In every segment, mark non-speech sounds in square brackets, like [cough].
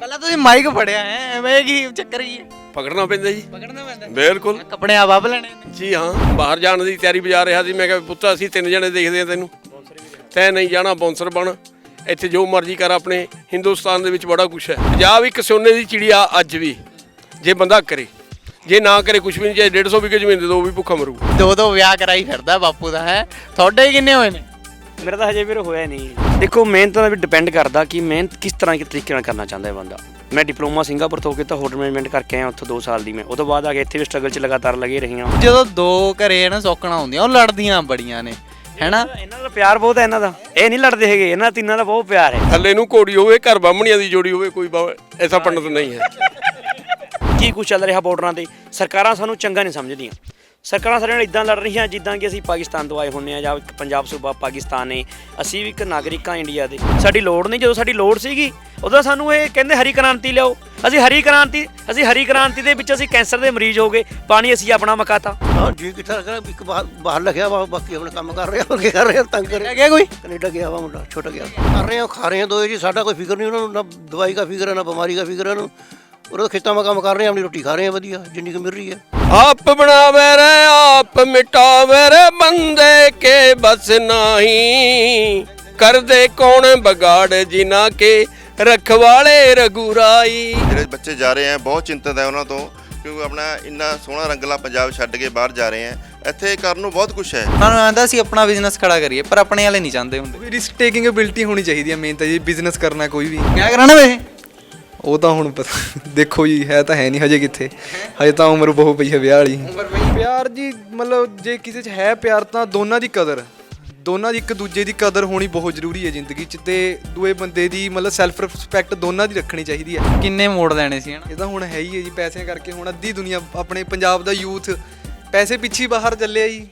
ਪਹਿਲਾਂ ਤੁਸੀਂ ਮਾਈਕ ਫੜਿਆ ਹੈ ਐਵੇਂ ਕੀ ਚੱਕਰ ਕੀ ਹੈ ਪਕੜਨਾ ਪੈਂਦਾ ਜੀ। ਪਕੜਨਾ ਪੈਂਦਾ। ਬਿਲਕੁਲ। ਕੱਪੜੇ ਆਪ ਆਪ ਲੈਣੇ ਨੇ। ਜੀ ਹਾਂ ਬਾਹਰ ਜਾਣ ਦੀ ਤਿਆਰੀ ਬਜਾ ਰਿਹਾ ਸੀ ਮੈਂ ਕਿਹਾ ਪੁੱਤ ਅਸੀਂ ਤਿੰਨ ਜਣੇ ਦੇਖਦੇ ਆ ਤੈਨੂੰ। ਤੈਂ ਨਹੀਂ ਜਾਣਾ ਬੌਂਸਰ ਬਣ। ਇੱਥੇ ਜੋ ਮਰਜ਼ੀ ਕਰ ਆਪਣੇ ਹਿੰਦੁਸਤਾਨ ਦੇ ਵਿੱਚ ਬੜਾ ਕੁਛ ਹੈ। ਪੰਜਾਬ ਇੱਕ ਸੋਨੇ ਦੀ ਚਿੜੀਆ ਅੱਜ ਵੀ। ਜੇ ਬੰਦਾ ਕਰੇ ਜੇ ਨਾ ਕਰੇ ਕੁਛ ਵੀ ਨਹੀਂ ਚਾਹੇ 150 ਵਿਗੇ ਜ਼ਮੀਨ ਦੇ ਦੋ ਉਹ ਵੀ ਭੁੱਖਾ ਮਰੂ ਦੋ ਦੋ ਵਿਆਹ ਕਰਾਈ ਫਿਰਦਾ ਬਾਪੂ ਦਾ ਹੈ? ਤੁਹਾਡੇ ਕਿੰਨੇ ਹੋਏ ਨੇ? ਮੇਰਾ ਤਾਂ ਹਜੇ ਵੀਰ ਹੋਇਆ ਨਹੀਂ। ਦੇਖੋ ਮਿਹਨਤ ਦਾ ਵੀ ਡਿਪੈਂਡ ਕਰਦਾ ਕਿ ਮਿਹਨਤ ਕਿਸ ਤਰ੍ਹਾਂ ਦੇ ਤਰੀਕੇ ਨਾਲ ਕਰਨਾ ਚਾਹੁੰਦਾ ਹੈ ਬੰਦਾ। ਮੈਂ ਡਿਪਲੋਮਾ ਸਿੰਗਾਪੁਰ ਤੋਂ ਕੀਤਾ ਹੋਟਲ ਮੈਨੇਜਮੈਂਟ ਕਰਕੇ ਆਇਆ ਉੱਥੋਂ 2 ਸਾਲ ਦੀ ਮੈਂ। ਉਹ ਤੋਂ ਬਾਅਦ ਆ ਕੇ ਇੱਥੇ ਵੀ ਸਟਰਗਲ 'ਚ ਲਗਾਤਾਰ ਲੱਗੇ ਰਹੀ ਹਾਂ ਜਦੋਂ ਦੋ ਘਰੇ ਨਾ ਸੌਕਣਾ ਹੁੰਦੀਆਂ ਉਹ ਲੜਦੀਆਂ ਬੜੀਆਂ ਨੇ। ਹੈਨਾ? ਇਹਨਾਂ ਦਾ ਪਿਆਰ ਬਹੁਤ ਹੈ ਇਹਨਾਂ ਦਾ। ਇਹ ਨਹੀਂ ਲੜਦੇ ਹੈਗੇ ਇਹਨਾਂ ਤਿੰਨਾਂ ਦਾ ਬਹੁਤ ਪਿਆਰ ਹੈ। ਥੱਲੇ ਨੂੰ ਘੋੜੀ ਹੋਵੇ ਘਰ ਬਾਹਮਣੀਆਂ ਦੀ ਜੋੜੀ ਹੋਵੇ ਕੋਈ ਐਸਾ ਪੰਡਤ ਨਹੀਂ ਹੈ। ਕੀ ਕੁਝ ਚੱਲ ਰਿਹਾ ਬਾਰਡਰਾਂ ਤੇ? ਸਰਕਾਰਾਂ ਸਾਨੂੰ ਚੰਗਾ ਨਹੀਂ ਸਮਝਦੀਆਂ। ਸਰਕਾਰਾਂ ਸਾਡੇ ਨਾਲ ਇਦਾਂ ਲੜ ਰਹੀਆਂ ਜਿੱਦਾਂ ਕਿ ਅਸੀਂ ਪਾਕਿਸਤਾਨ ਤੋਂ ਆਏ ਹੁੰਨੇ ਆ ਜਾਂ ਇੱਕ ਪੰਜਾਬ ਸੂਬਾ ਪਾਕਿਸਤਾਨ ਨੇ ਅਸੀਂ ਵੀ ਇੱਕ ਨਾਗਰਿਕਾਂ ਇੰਡੀਆ ਦੇ। ਸਾਡੀ ਲੋੜ ਨਹੀਂ ਜਦੋਂ ਸਾਡੀ ਲੋੜ ਸੀਗੀ ਉਦੋਂ ਸਾਨੂੰ ਇਹ ਕਹਿੰਦੇ ਹਰੀ ਕ੍ਰਾਂਤੀ ਲਿਆਓ। ਅਸੀਂ ਹਰੀ ਕ੍ਰਾਂਤੀ ਅਸੀਂ ਹਰੀ ਕ੍ਰਾਂਤੀ ਦੇ ਵਿੱਚ ਅਸੀਂ ਕੈਂਸਰ ਦੇ ਮਰੀਜ਼ ਹੋ ਗਏ। ਪਾਣੀ ਅਸੀਂ ਆਪਣਾ ਮਕਾਤਾ। ਹਾਂ ਜੀ ਕਿੱਥੇ ਕਰ ਇੱਕ ਬਾਹਰ ਬਾਹਰ ਲੱਗਿਆ ਵਾ ਬਾਕੀ ਆਪਣੇ ਕੰਮ ਕਰ ਰਿਹਾ ਹੋਰ ਕੀ ਕਰ ਰਿਹਾ ਤੰਗ ਕਰ ਰਿਹਾ। ਗਿਆ ਕੋਈ? ਕੈਨੇਡਾ ਗਿਆ ਵਾ ਮੁੰਡਾ ਛੋਟਾ ਗਿਆ। ਕਰ ਰਹੇ ਆ ਖਾ ਰਹੇ ਆ ਦੋਏ ਜੀ ਸਾਡਾ ਕੋਈ ਫਿਕਰ ਨਹੀਂ ਉਹਨਾਂ ਨੂੰ ਨਾ ਦਵਾਈ ਦਾ ਫਿਕਰ ਹੈ ਨਾ ਬਿਮਾਰੀ ਦਾ ਫਿਕਰ ਹੈ ਉਹਨੂੰ। ਉਹ ਖੇਤਾਂ 'ਮਾ ਕੰਮ ਕਰ ਰਹੇ ਆ ਆਪਣੀ ਰੋਟੀ ਖਾ ਰਹੇ ਆ ਵਧੀਆ ਜਿੰਨੀ ਕੁ ਮਿਲ ਰਹੀ ਹੈ ਆਪ ਬਣਾਵੇ ਰੇ ਆਪ ਮਿਟਾਵੇ ਰੇ ਬੰਦੇ ਕੇ ਬਸ ਨਹੀਂ। ਕਰਦੇ ਕੌਣ ਬਗਾੜ ਜਿਨ੍ਹਾਂ ਕੇ ਰਖਵਾਲੇ ਰਗੁਰਾਈ ਜਿਹੜੇ ਬੱਚੇ ਜਾ ਰਹੇ ਆ ਬਹੁਤ ਚਿੰਤਤ ਹੈ ਉਹਨਾਂ ਤੋਂ ਕਿਉਂਕਿ ਆਪਣਾ ਇੰਨਾ ਸੋਹਣਾ ਰੰਗਲਾ ਪੰਜਾਬ ਛੱਡ ਕੇ ਬਾਹਰ ਜਾ ਰਹੇ ਆ। ਇੱਥੇ ਕਰਨ ਨੂੰ ਬਹੁਤ ਕੁਝ ਹੈ। ਉਹਨਾਂ ਨੂੰ ਆਂਦਾ ਸੀ ਆਪਣਾ ਬਿਜ਼ਨਸ ਖੜਾ ਕਰੀਏ ਪਰ ਆਪਣੇ ਵਾਲੇ ਨਹੀਂ ਚਾਹੁੰਦੇ ਹੁੰਦੇ। ਰਿਸਕ ਟੇਕਿੰਗ ਐਬਿਲਿਟੀ ਹੋਣੀ ਚਾਹੀਦੀ ਹੈ ਮੇਨ ਤਾਂ ਜੀ ਬਿਜ਼ਨਸ ਕਰਨਾ ਕੋਈ ਵੀ। ਕਿਆ ਕਰਾਣਾ ਵੇ? ਉਹ ਤਾਂ ਹੁਣ ਪਤਾ ਦੇਖੋ ਜੀ ਹੈ ਤਾਂ ਹੈ ਨਹੀਂ ਹਜੇ ਕਿੱਥੇ। ਹਜੇ ਤਾਂ ਉਮਰ ਬਹੁਤ ਪਈ ਹੈ ਵਿਆਹ ਵਾਲੀ। ਪਿਆਰ ਜੀ ਮਤਲਬ ਜੇ ਕਿਸੇ 'ਚ ਹੈ ਪਿਆਰ ਤਾਂ ਦੋਨਾਂ ਦੀ ਕਦਰ। ਦੋਨਾਂ ਦੀ ਇੱਕ ਦੂਜੇ ਦੀ ਕਦਰ ਹੋਣੀ ਬਹੁਤ ਜ਼ਰੂਰੀ ਹੈ ਜ਼ਿੰਦਗੀ 'ਚ ਤੇ ਦੂਏ ਬੰਦੇ ਦੀ ਮਤਲਬ ਸੈਲਫ ਰਿਸਪੈਕਟ ਦੋਨਾਂ ਦੀ ਰੱਖਣੀ ਚਾਹੀਦੀ ਹੈ। ਕਿੰਨੇ ਮੋੜ ਲੈਣੇ ਸੀ ਹਨਾ ਇਹ ਤਾਂ ਹੁਣ ਹੈ ਹੀ ਹੈ ਜੀ ਪੈਸਿਆਂ ਕਰਕੇ ਹੁਣ ਅੱਧੀ ਦੁਨੀਆ ਆਪਣੇ ਪੰਜਾਬ ਦਾ ਯੂਥ ਪੈਸੇ ਪਿੱਛੇ ਬਾਹਰ ਚੱਲਿਆ ਜੀ।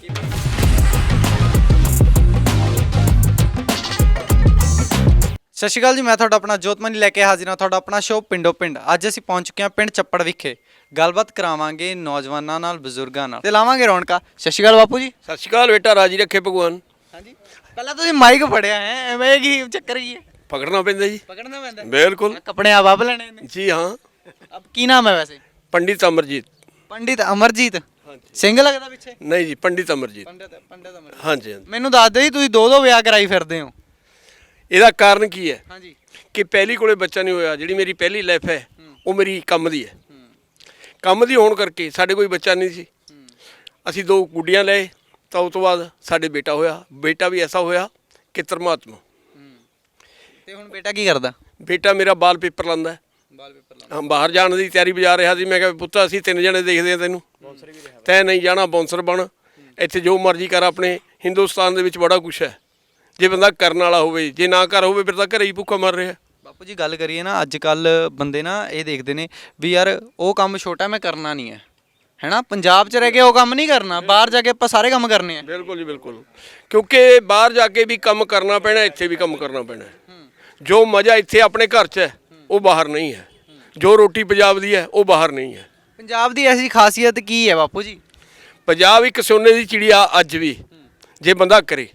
ਸਤਿ ਸ਼੍ਰੀ ਅਕਾਲ ਜੀ ਮੈਂ ਤੁਹਾਡਾ ਆਪਣਾ ਜੋਤਮਨੀ ਲੈ ਕੇ ਹਾਜ਼ਰ ਹਾਂ ਤੁਹਾਡਾ ਆਪਣਾ ਸ਼ੋਅ ਪਿੰਡੋ ਪਿੰਡ। ਅੱਜ ਅਸੀਂ ਪਹੁੰਚ ਚੁੱਕੇ ਹਾਂ ਪਿੰਡ ਚੱਪੜ ਵਿਖੇ। ਗੱਲਬਾਤ ਕਰਾਵਾਂਗੇ ਨੌਜਵਾਨਾਂ ਨਾਲ ਬਜ਼ੁਰਗਾਂ ਨਾਲ। ਤੇ ਲਾਵਾਂਗੇ ਰੌਣਕਾਂ। ਸਤਿ ਸ਼੍ਰੀ ਅਕਾਲ ਬਾਪੂ ਜੀ। ਸਤਿ ਸ਼੍ਰੀ ਅਕਾਲ ਬੇਟਾ ਰਾਜੀ ਰੱਖੇ ਭਗਵਾਨ। ਹਾਂਜੀ। ਪਹਿਲਾਂ ਤੁਸੀਂ ਮਾਈਕ ਫੜਿਆ ਹੈ ਐਵੇਂ ਕੀ ਚੱਕਰ ਕੀ ਹੈ? ਪਕੜਨਾ ਪੈਂਦਾ ਜੀ। ਪਕੜਨਾ ਪੈਂਦਾ ਬਿਲਕੁਲ। ਕੱਪੜੇ ਆਪ ਆਪ ਲੈਣੇ ਨੇ। ਜੀ ਹਾਂ। ਅਬ ਕੀ ਨਾਮ ਹੈ ਵੈਸੇ? ਪੰਡਿਤ ਅਮਰਜੀਤ। ਪੰਡਿਤ ਅਮਰਜੀਤ? ਸਿੰਘ ਲੱਗਦਾ ਪਿੱਛੇ? ਨਹੀਂ ਜੀ ਪੰਡਿਤ ਅਮਰਜੀਤ। ਪੰਡਿਤ ਪੰਡਿਤ ਅਮਰਜੀਤ। ਹਾਂਜੀ ਹਾਂਜੀ। ਮੈਨੂੰ ਦੱਸ ਜੀ ਤੁਸੀਂ ਦੋ ਦੋ ਵਿਆਹ ਕਰਾਈ ਫਿਰਦੇ ਹੋ। ਇਹਦਾ ਕਾਰਨ ਕੀ ਹੈ? ਹਾਂਜੀ। ਕਿ ਪਹਿਲੀ ਕੋਲੇ ਬੱਚਾ ਨਹੀਂ ਹੋਇਆ ਜਿਹੜੀ ਮੇਰੀ ਪਹਿਲੀ ਲਾਈਫ ਹੈ ਉਹ ਮੇਰੀ ਕੰਮ ਦੀ ਹੈ। ਕੰਮ ਦੀ ਹੋਣ ਕਰਕੇ ਸਾਡੇ ਕੋਈ ਬੱਚਾ ਨਹੀਂ ਸੀ। ਅਸੀਂ ਦੋ ਗੁੱਡੀਆਂ ਲਏ ਤਾਂ ਉਸ ਤੋਂ ਬਾਅਦ ਸਾਡੇ ਬੇਟਾ ਹੋਇਆ। ਬੇਟਾ ਵੀ ਐਸਾ ਹੋਇਆ ਕਿ ਧਰਮਾਤਮਾ। ਤੇ ਹੁਣ ਬੇਟਾ ਕੀ ਕਰਦਾ? ਬੇਟਾ ਮੇਰਾ ਬਾਲ ਪੇਪਰ ਲਾਂਦਾ ਹੈ। ਬਾਲ ਪੇਪਰ ਹਾਂ ਬਾਹਰ ਜਾਣ ਦੀ ਤਿਆਰੀ ਬਜਾ ਰਿਹਾ ਸੀ। ਮੈਂ ਕਿਹਾ ਪੁੱਤ ਅਸੀਂ ਤਿੰਨ ਜਣੇ ਦੇਖਦੇ ਆ ਤੈਨੂੰ। ਤੈਂ ਨਹੀਂ ਜਾਣਾ ਬੌਂਸਰ ਬਣ। ਇੱਥੇ ਜੋ ਮਰਜ਼ੀ ਕਰ ਆਪਣੇ ਹਿੰਦੁਸਤਾਨ ਦੇ ਵਿੱਚ ਬੜਾ ਕੁਛ ਹੈ। ਜੇ ਬੰਦਾ ਕਰਨ ਵਾਲਾ ਹੋਵੇ ਜੇ ਨਾ ਕਰ ਹੋਵੇ ਫਿਰ ਤਾਂ ਘਰੇ ਹੀ ਭੁੱਖਾ ਮਰ ਰਿਹਾ। ਬਾਪੂ ਜੀ ਗੱਲ ਕਰੀਏ ਨਾ ਅੱਜ ਕੱਲ ਬੰਦੇ ਨਾ ਇਹ ਦੇਖਦੇ ਨੇ ਵੀ ਯਾਰ ਉਹ ਕੰਮ ਛੋਟਾ ਮੈਂ ਕਰਨਾ ਨਹੀਂ ਹੈ। ਹੈਨਾ? ਪੰਜਾਬ 'ਚ ਰਹਿ ਕੇ ਉਹ ਕੰਮ ਨਹੀਂ ਕਰਨਾ ਬਾਹਰ ਜਾ ਕੇ ਆਪਾਂ ਸਾਰੇ ਕੰਮ ਕਰਨੇ ਆ। ਬਿਲਕੁਲ ਜੀ ਬਿਲਕੁਲ। ਕਿਉਂਕਿ ਬਾਹਰ ਜਾ ਕੇ ਵੀ ਕੰਮ ਕਰਨਾ ਪੈਣਾ ਇੱਥੇ ਵੀ ਕੰਮ ਕਰਨਾ ਪੈਣਾ। ਜੋ ਮਜ਼ਾ ਇੱਥੇ ਆਪਣੇ ਘਰ 'ਚ ਹੈ ਉਹ ਬਾਹਰ ਨਹੀਂ ਹੈ। ਜੋ ਰੋਟੀ ਪੰਜਾਬ ਦੀ ਹੈ ਉਹ ਬਾਹਰ ਨਹੀਂ ਹੈ। ਪੰਜਾਬ ਦੀ ਐਸੀ ਖਾਸੀਅਤ ਕੀ ਹੈ ਬਾਪੂ ਜੀ? ਪੰਜਾਬ ਇੱਕ ਸੋਨੇ ਦੀ ਚਿੜੀਆ ਅੱਜ ਵੀ ਜੇ ਬੰਦਾ ਕਰੇ।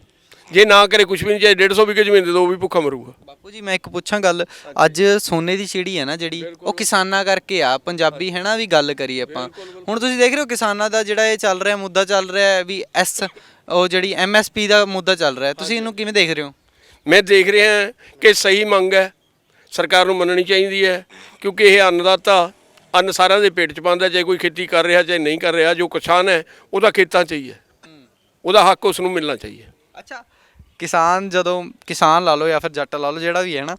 ਜੇ ਨਾ ਕਰੇ ਕੁਝ ਵੀ ਨਹੀਂ ਚਾਹੇ 150 ਵਿਗੇ ਜ਼ਮੀਨ ਦੇ ਦੋ ਉਹ ਵੀ ਭੁੱਖਾ ਮਰੂਗਾ। ਬਾਪੂ ਜੀ ਮੈਂ ਇੱਕ ਪੁੱਛਾਂ ਗੱਲ। ਅੱਜ ਸੋਨੇ ਦੀ ਚਿੜੀ ਹੈ ਨਾ ਜਿਹੜੀ ਉਹ ਕਿਸਾਨਾਂ ਕਰਕੇ ਆ ਪੰਜਾਬੀ ਹੈ ਨਾ ਵੀ ਗੱਲ ਕਰੀਏ ਆਪਾਂ। ਹੁਣ ਤੁਸੀਂ ਦੇਖ ਰਹੇ ਹੋ ਕਿਸਾਨਾਂ ਦਾ ਜਿਹੜਾ ਇਹ ਚੱਲ ਰਿਹਾ ਮੁੱਦਾ ਚੱਲ ਰਿਹਾ ਹੈ ਵੀ ਐਸ ਉਹ ਜਿਹੜੀ ਐਮਐਸਪੀ ਦਾ ਮੁੱਦਾ ਚੱਲ ਰਿਹਾ ਹੈ। ਤੁਸੀਂ ਇਹਨੂੰ ਕਿਵੇਂ ਦੇਖ ਰਹੇ ਹੋ? ਮੈਂ ਦੇਖ ਰਿਹਾ ਕਿ ਸਹੀ ਮੰਗ ਹੈ ਸਰਕਾਰ ਨੂੰ ਮੰਨਣੀ ਚਾਹੀਦੀ ਹੈ ਕਿਉਂਕਿ ਇਹ ਅੰਨਦਾਤਾ ਅੰਨ ਸਾਰਿਆਂ ਦੇ ਪੇਟ 'ਚ ਪਾਉਂਦਾ ਚਾਹੇ ਕੋਈ ਖੇਤੀ ਕਰ ਰਿਹਾ ਚਾਹੇ ਨਹੀਂ ਕਰ ਰਿਹਾ ਜੋ ਕਿਸਾਨ ਹੈ ਉਹਦਾ ਖੇਤਾਂ 'ਚ ਹੀ ਹੈ। ਉਹਦਾ ਹੱਕ ਉਸ ਨੂੰ ਮਿਲਣਾ ਚਾਹੀਏ ਅੱਛਾ ਕਿਸਾਨ ਜਦੋਂ ਕਿਸਾਨ ਲਾ ਲਓ ਜਾਂ ਫਿਰ ਜੱਟ ਲਾ ਲਓ ਜਿਹੜਾ ਵੀ ਹੈ ਨਾ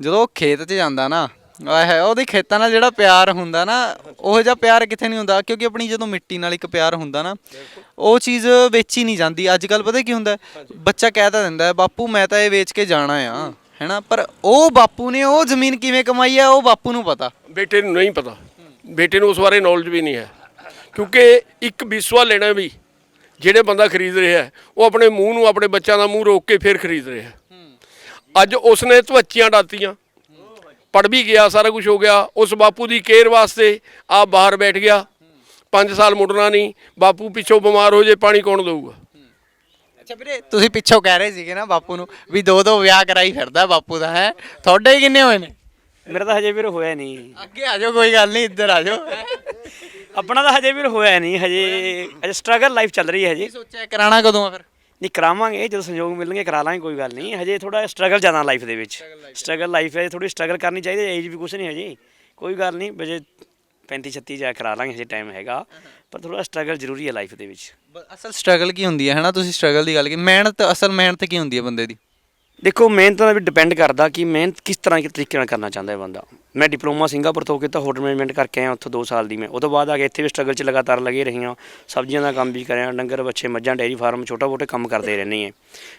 ਜਦੋਂ ਉਹ ਖੇਤ 'ਚ ਜਾਂਦਾ ਨਾ ਆਏ ਹੈ ਉਹਦੇ ਖੇਤਾਂ ਨਾਲ ਜਿਹੜਾ ਪਿਆਰ ਹੁੰਦਾ ਨਾ ਉਹ ਜਿਹਾ ਪਿਆਰ ਕਿੱਥੇ ਨਹੀਂ ਹੁੰਦਾ ਕਿਉਂਕਿ ਆਪਣੀ ਜਦੋਂ ਮਿੱਟੀ ਨਾਲ ਇੱਕ ਪਿਆਰ ਹੁੰਦਾ ਨਾ ਉਹ ਚੀਜ਼ ਵੇਚੀ ਨਹੀਂ ਜਾਂਦੀ। ਅੱਜ ਕੱਲ ਪਤਾ ਕੀ ਹੁੰਦਾ ਬੱਚਾ ਕਹਿ ਤਾਂ ਦਿੰਦਾ ਹੈ, ਬਾਪੂ ਮੈਂ ਤਾਂ ਇਹ ਵੇਚ ਕੇ ਜਾਣਾ ਆ ਹੈਨਾ? ਪਰ ਉਹ ਬਾਪੂ ਨੇ ਉਹ ਜ਼ਮੀਨ ਕਿਵੇਂ ਕਮਾਈ ਆ ਉਹ ਬਾਪੂ ਨੂੰ ਪਤਾ। ਬੇਟੇ ਨੂੰ ਨਹੀਂ ਪਤਾ। ਬੇਟੇ ਨੂੰ ਉਸ ਬਾਰੇ ਨੌਲੇਜ ਵੀ ਨਹੀਂ ਹੈ। ਕਿਉਂਕਿ ਇੱਕ ਵਿਸਵਾ ਲੈਣਾ ਵੀ ਜਿਹੜੇ ਬੰਦਾ ਖਰੀਦ ਰਿਹਾ ਹੈ, ਉਹ ਆਪਣੇ ਮੂੰਹ ਨੂੰ ਆਪਣੇ ਬੱਚਿਆਂ ਦਾ ਮੂੰਹ ਰੋਕ ਕੇ ਫਿਰ ਖਰੀਦ ਰਿਹਾ ਹੈ। ਅੱਜ ਉਸਨੇ ਧਵੱਚੀਆਂ ਡਾਤੀਆਂ। ਪੜ ਵੀ ਗਿਆ ਸਾਰਾ ਕੁਝ ਹੋ ਗਿਆ। ਉਸ ਬਾਪੂ ਦੀ ਕੇਅਰ ਵਾਸਤੇ ਆ ਬਾਹਰ ਬੈਠ ਗਿਆ। 5 ਸਾਲ ਮੁੜਨਾ ਨਹੀਂ। ਬਾਪੂ ਪਿੱਛੋਂ ਬਿਮਾਰ ਹੋ ਜੇ ਪਾਣੀ ਕੌਣ ਦਊਗਾ? ਅੱਛਾ ਵੀਰੇ ਤੁਸੀਂ ਪਿੱਛੋਂ ਕਹਿ ਰਹੇ ਸੀਗੇ ਨਾ ਬਾਪੂ ਨੂੰ ਵੀ ਦੋ ਦੋ ਵਿਆਹ ਕਰਾਈ ਫਿਰਦਾ ਬਾਪੂ ਦਾ ਹੈ? ਤੁਹਾਡੇ ਕਿੰਨੇ ਹੋਏ ਨੇ? ਮੇਰਾ ਤਾਂ ਹਜੇ ਵੀਰ ਹੋਇਆ ਨਹੀਂ। ਅੱਗੇ ਆ ਜਾਓ ਕੋਈ ਗੱਲ ਨਹੀਂ ਇੱਧਰ ਆ ਜਾਓ। ਆਪਣਾ ਤਾਂ ਹਜੇ ਵੀਰ ਹੋਇਆ ਨਹੀਂ ਹਜੇ ਅਜੇ ਸਟਰਗਲ ਲਾਈਫ ਚੱਲ ਰਹੀ ਹੈ ਹਜੇ। ਕੀ ਸੋਚਿਆ ਕਰਾਣਾ ਕਦੋਂ ਆ ਫਿਰ? ਨਹੀਂ ਕਰਾਵਾਂਗੇ ਜਦੋਂ ਸੰਯੋਗ ਮਿਲਣਗੇ ਕਰਾ ਲਾਂਗੇ ਕੋਈ ਗੱਲ ਨਹੀਂ। ਹਜੇ ਥੋੜਾ ਸਟਰਗਲ ਜ਼ਿਆਦਾ ਲਾਈਫ ਦੇ ਵਿੱਚ। ਸਟਰਗਲ ਲਾਈਫ ਹੈ ਥੋੜੀ ਸਟਰਗਲ ਕਰਨੀ ਚਾਹੀਦੀ ਏਜ ਵੀ ਕੁਛ ਨਹੀਂ ਹਜੇ। ਕੋਈ ਗੱਲ ਨਹੀਂ ਬਜੇ 35 36 ਜਾ ਕਰਾ ਲਾਂਗੇ ਹਜੇ ਟਾਈਮ ਹੈਗਾ। ਪਰ ਥੋੜਾ ਸਟਰਗਲ ਜ਼ਰੂਰੀ ਹੈ ਲਾਈਫ ਦੇ ਵਿੱਚ। ਅਸਲ ਸਟਰਗਲ ਕੀ ਹੁੰਦੀ ਹੈ ਹਨਾ? ਤੁਸੀਂ ਸਟਰਗਲ ਦੀ ਗੱਲ ਕੀਤੀ। ਮਿਹਨਤ ਅਸਲ ਮਿਹਨਤ ਕੀ ਹੁੰਦੀ ਹੈ ਬੰਦੇ ਦੀ? ਦੇਖੋ ਮਿਹਨਤ ਦਾ ਵੀ ਡਿਪੈਂਡ ਕਰਦਾ ਕਿ ਮਿਹਨਤ ਕਿਸ ਤਰ੍ਹਾਂ ਦੇ ਤਰੀਕੇ ਨਾਲ ਕਰਨਾ ਚਾਹੁੰਦਾ ਹੈ ਬੰਦਾ। ਮੈਂ ਡਿਪਲੋਮਾ ਸਿੰਗਾਪੁਰ ਤੋਂ ਕੀਤਾ ਹੋਟਲ ਮੈਨੇਜਮੈਂਟ ਕਰਕੇ ਆਇਆ ਉੱਥੋਂ 2 ਸਾਲ ਦੀ ਮੈਂ। ਉਹ ਤੋਂ ਬਾਅਦ ਆ ਕੇ ਇੱਥੇ ਵੀ ਸਟਰਗਲ 'ਚ ਲਗਾਤਾਰ ਲੱਗੇ ਰਹੀ ਹਾਂ ਸਬਜ਼ੀਆਂ ਦਾ ਕੰਮ ਵੀ ਕਰਿਆ ਡੰਗਰ ਬੱਚੇ ਮੱਝਾਂ ਡੇਅਰੀ ਫਾਰਮ ਛੋਟਾ ਮੋਟੇ ਕੰਮ ਕਰਦੇ ਰਹਿੰਦੇ ਹਾਂ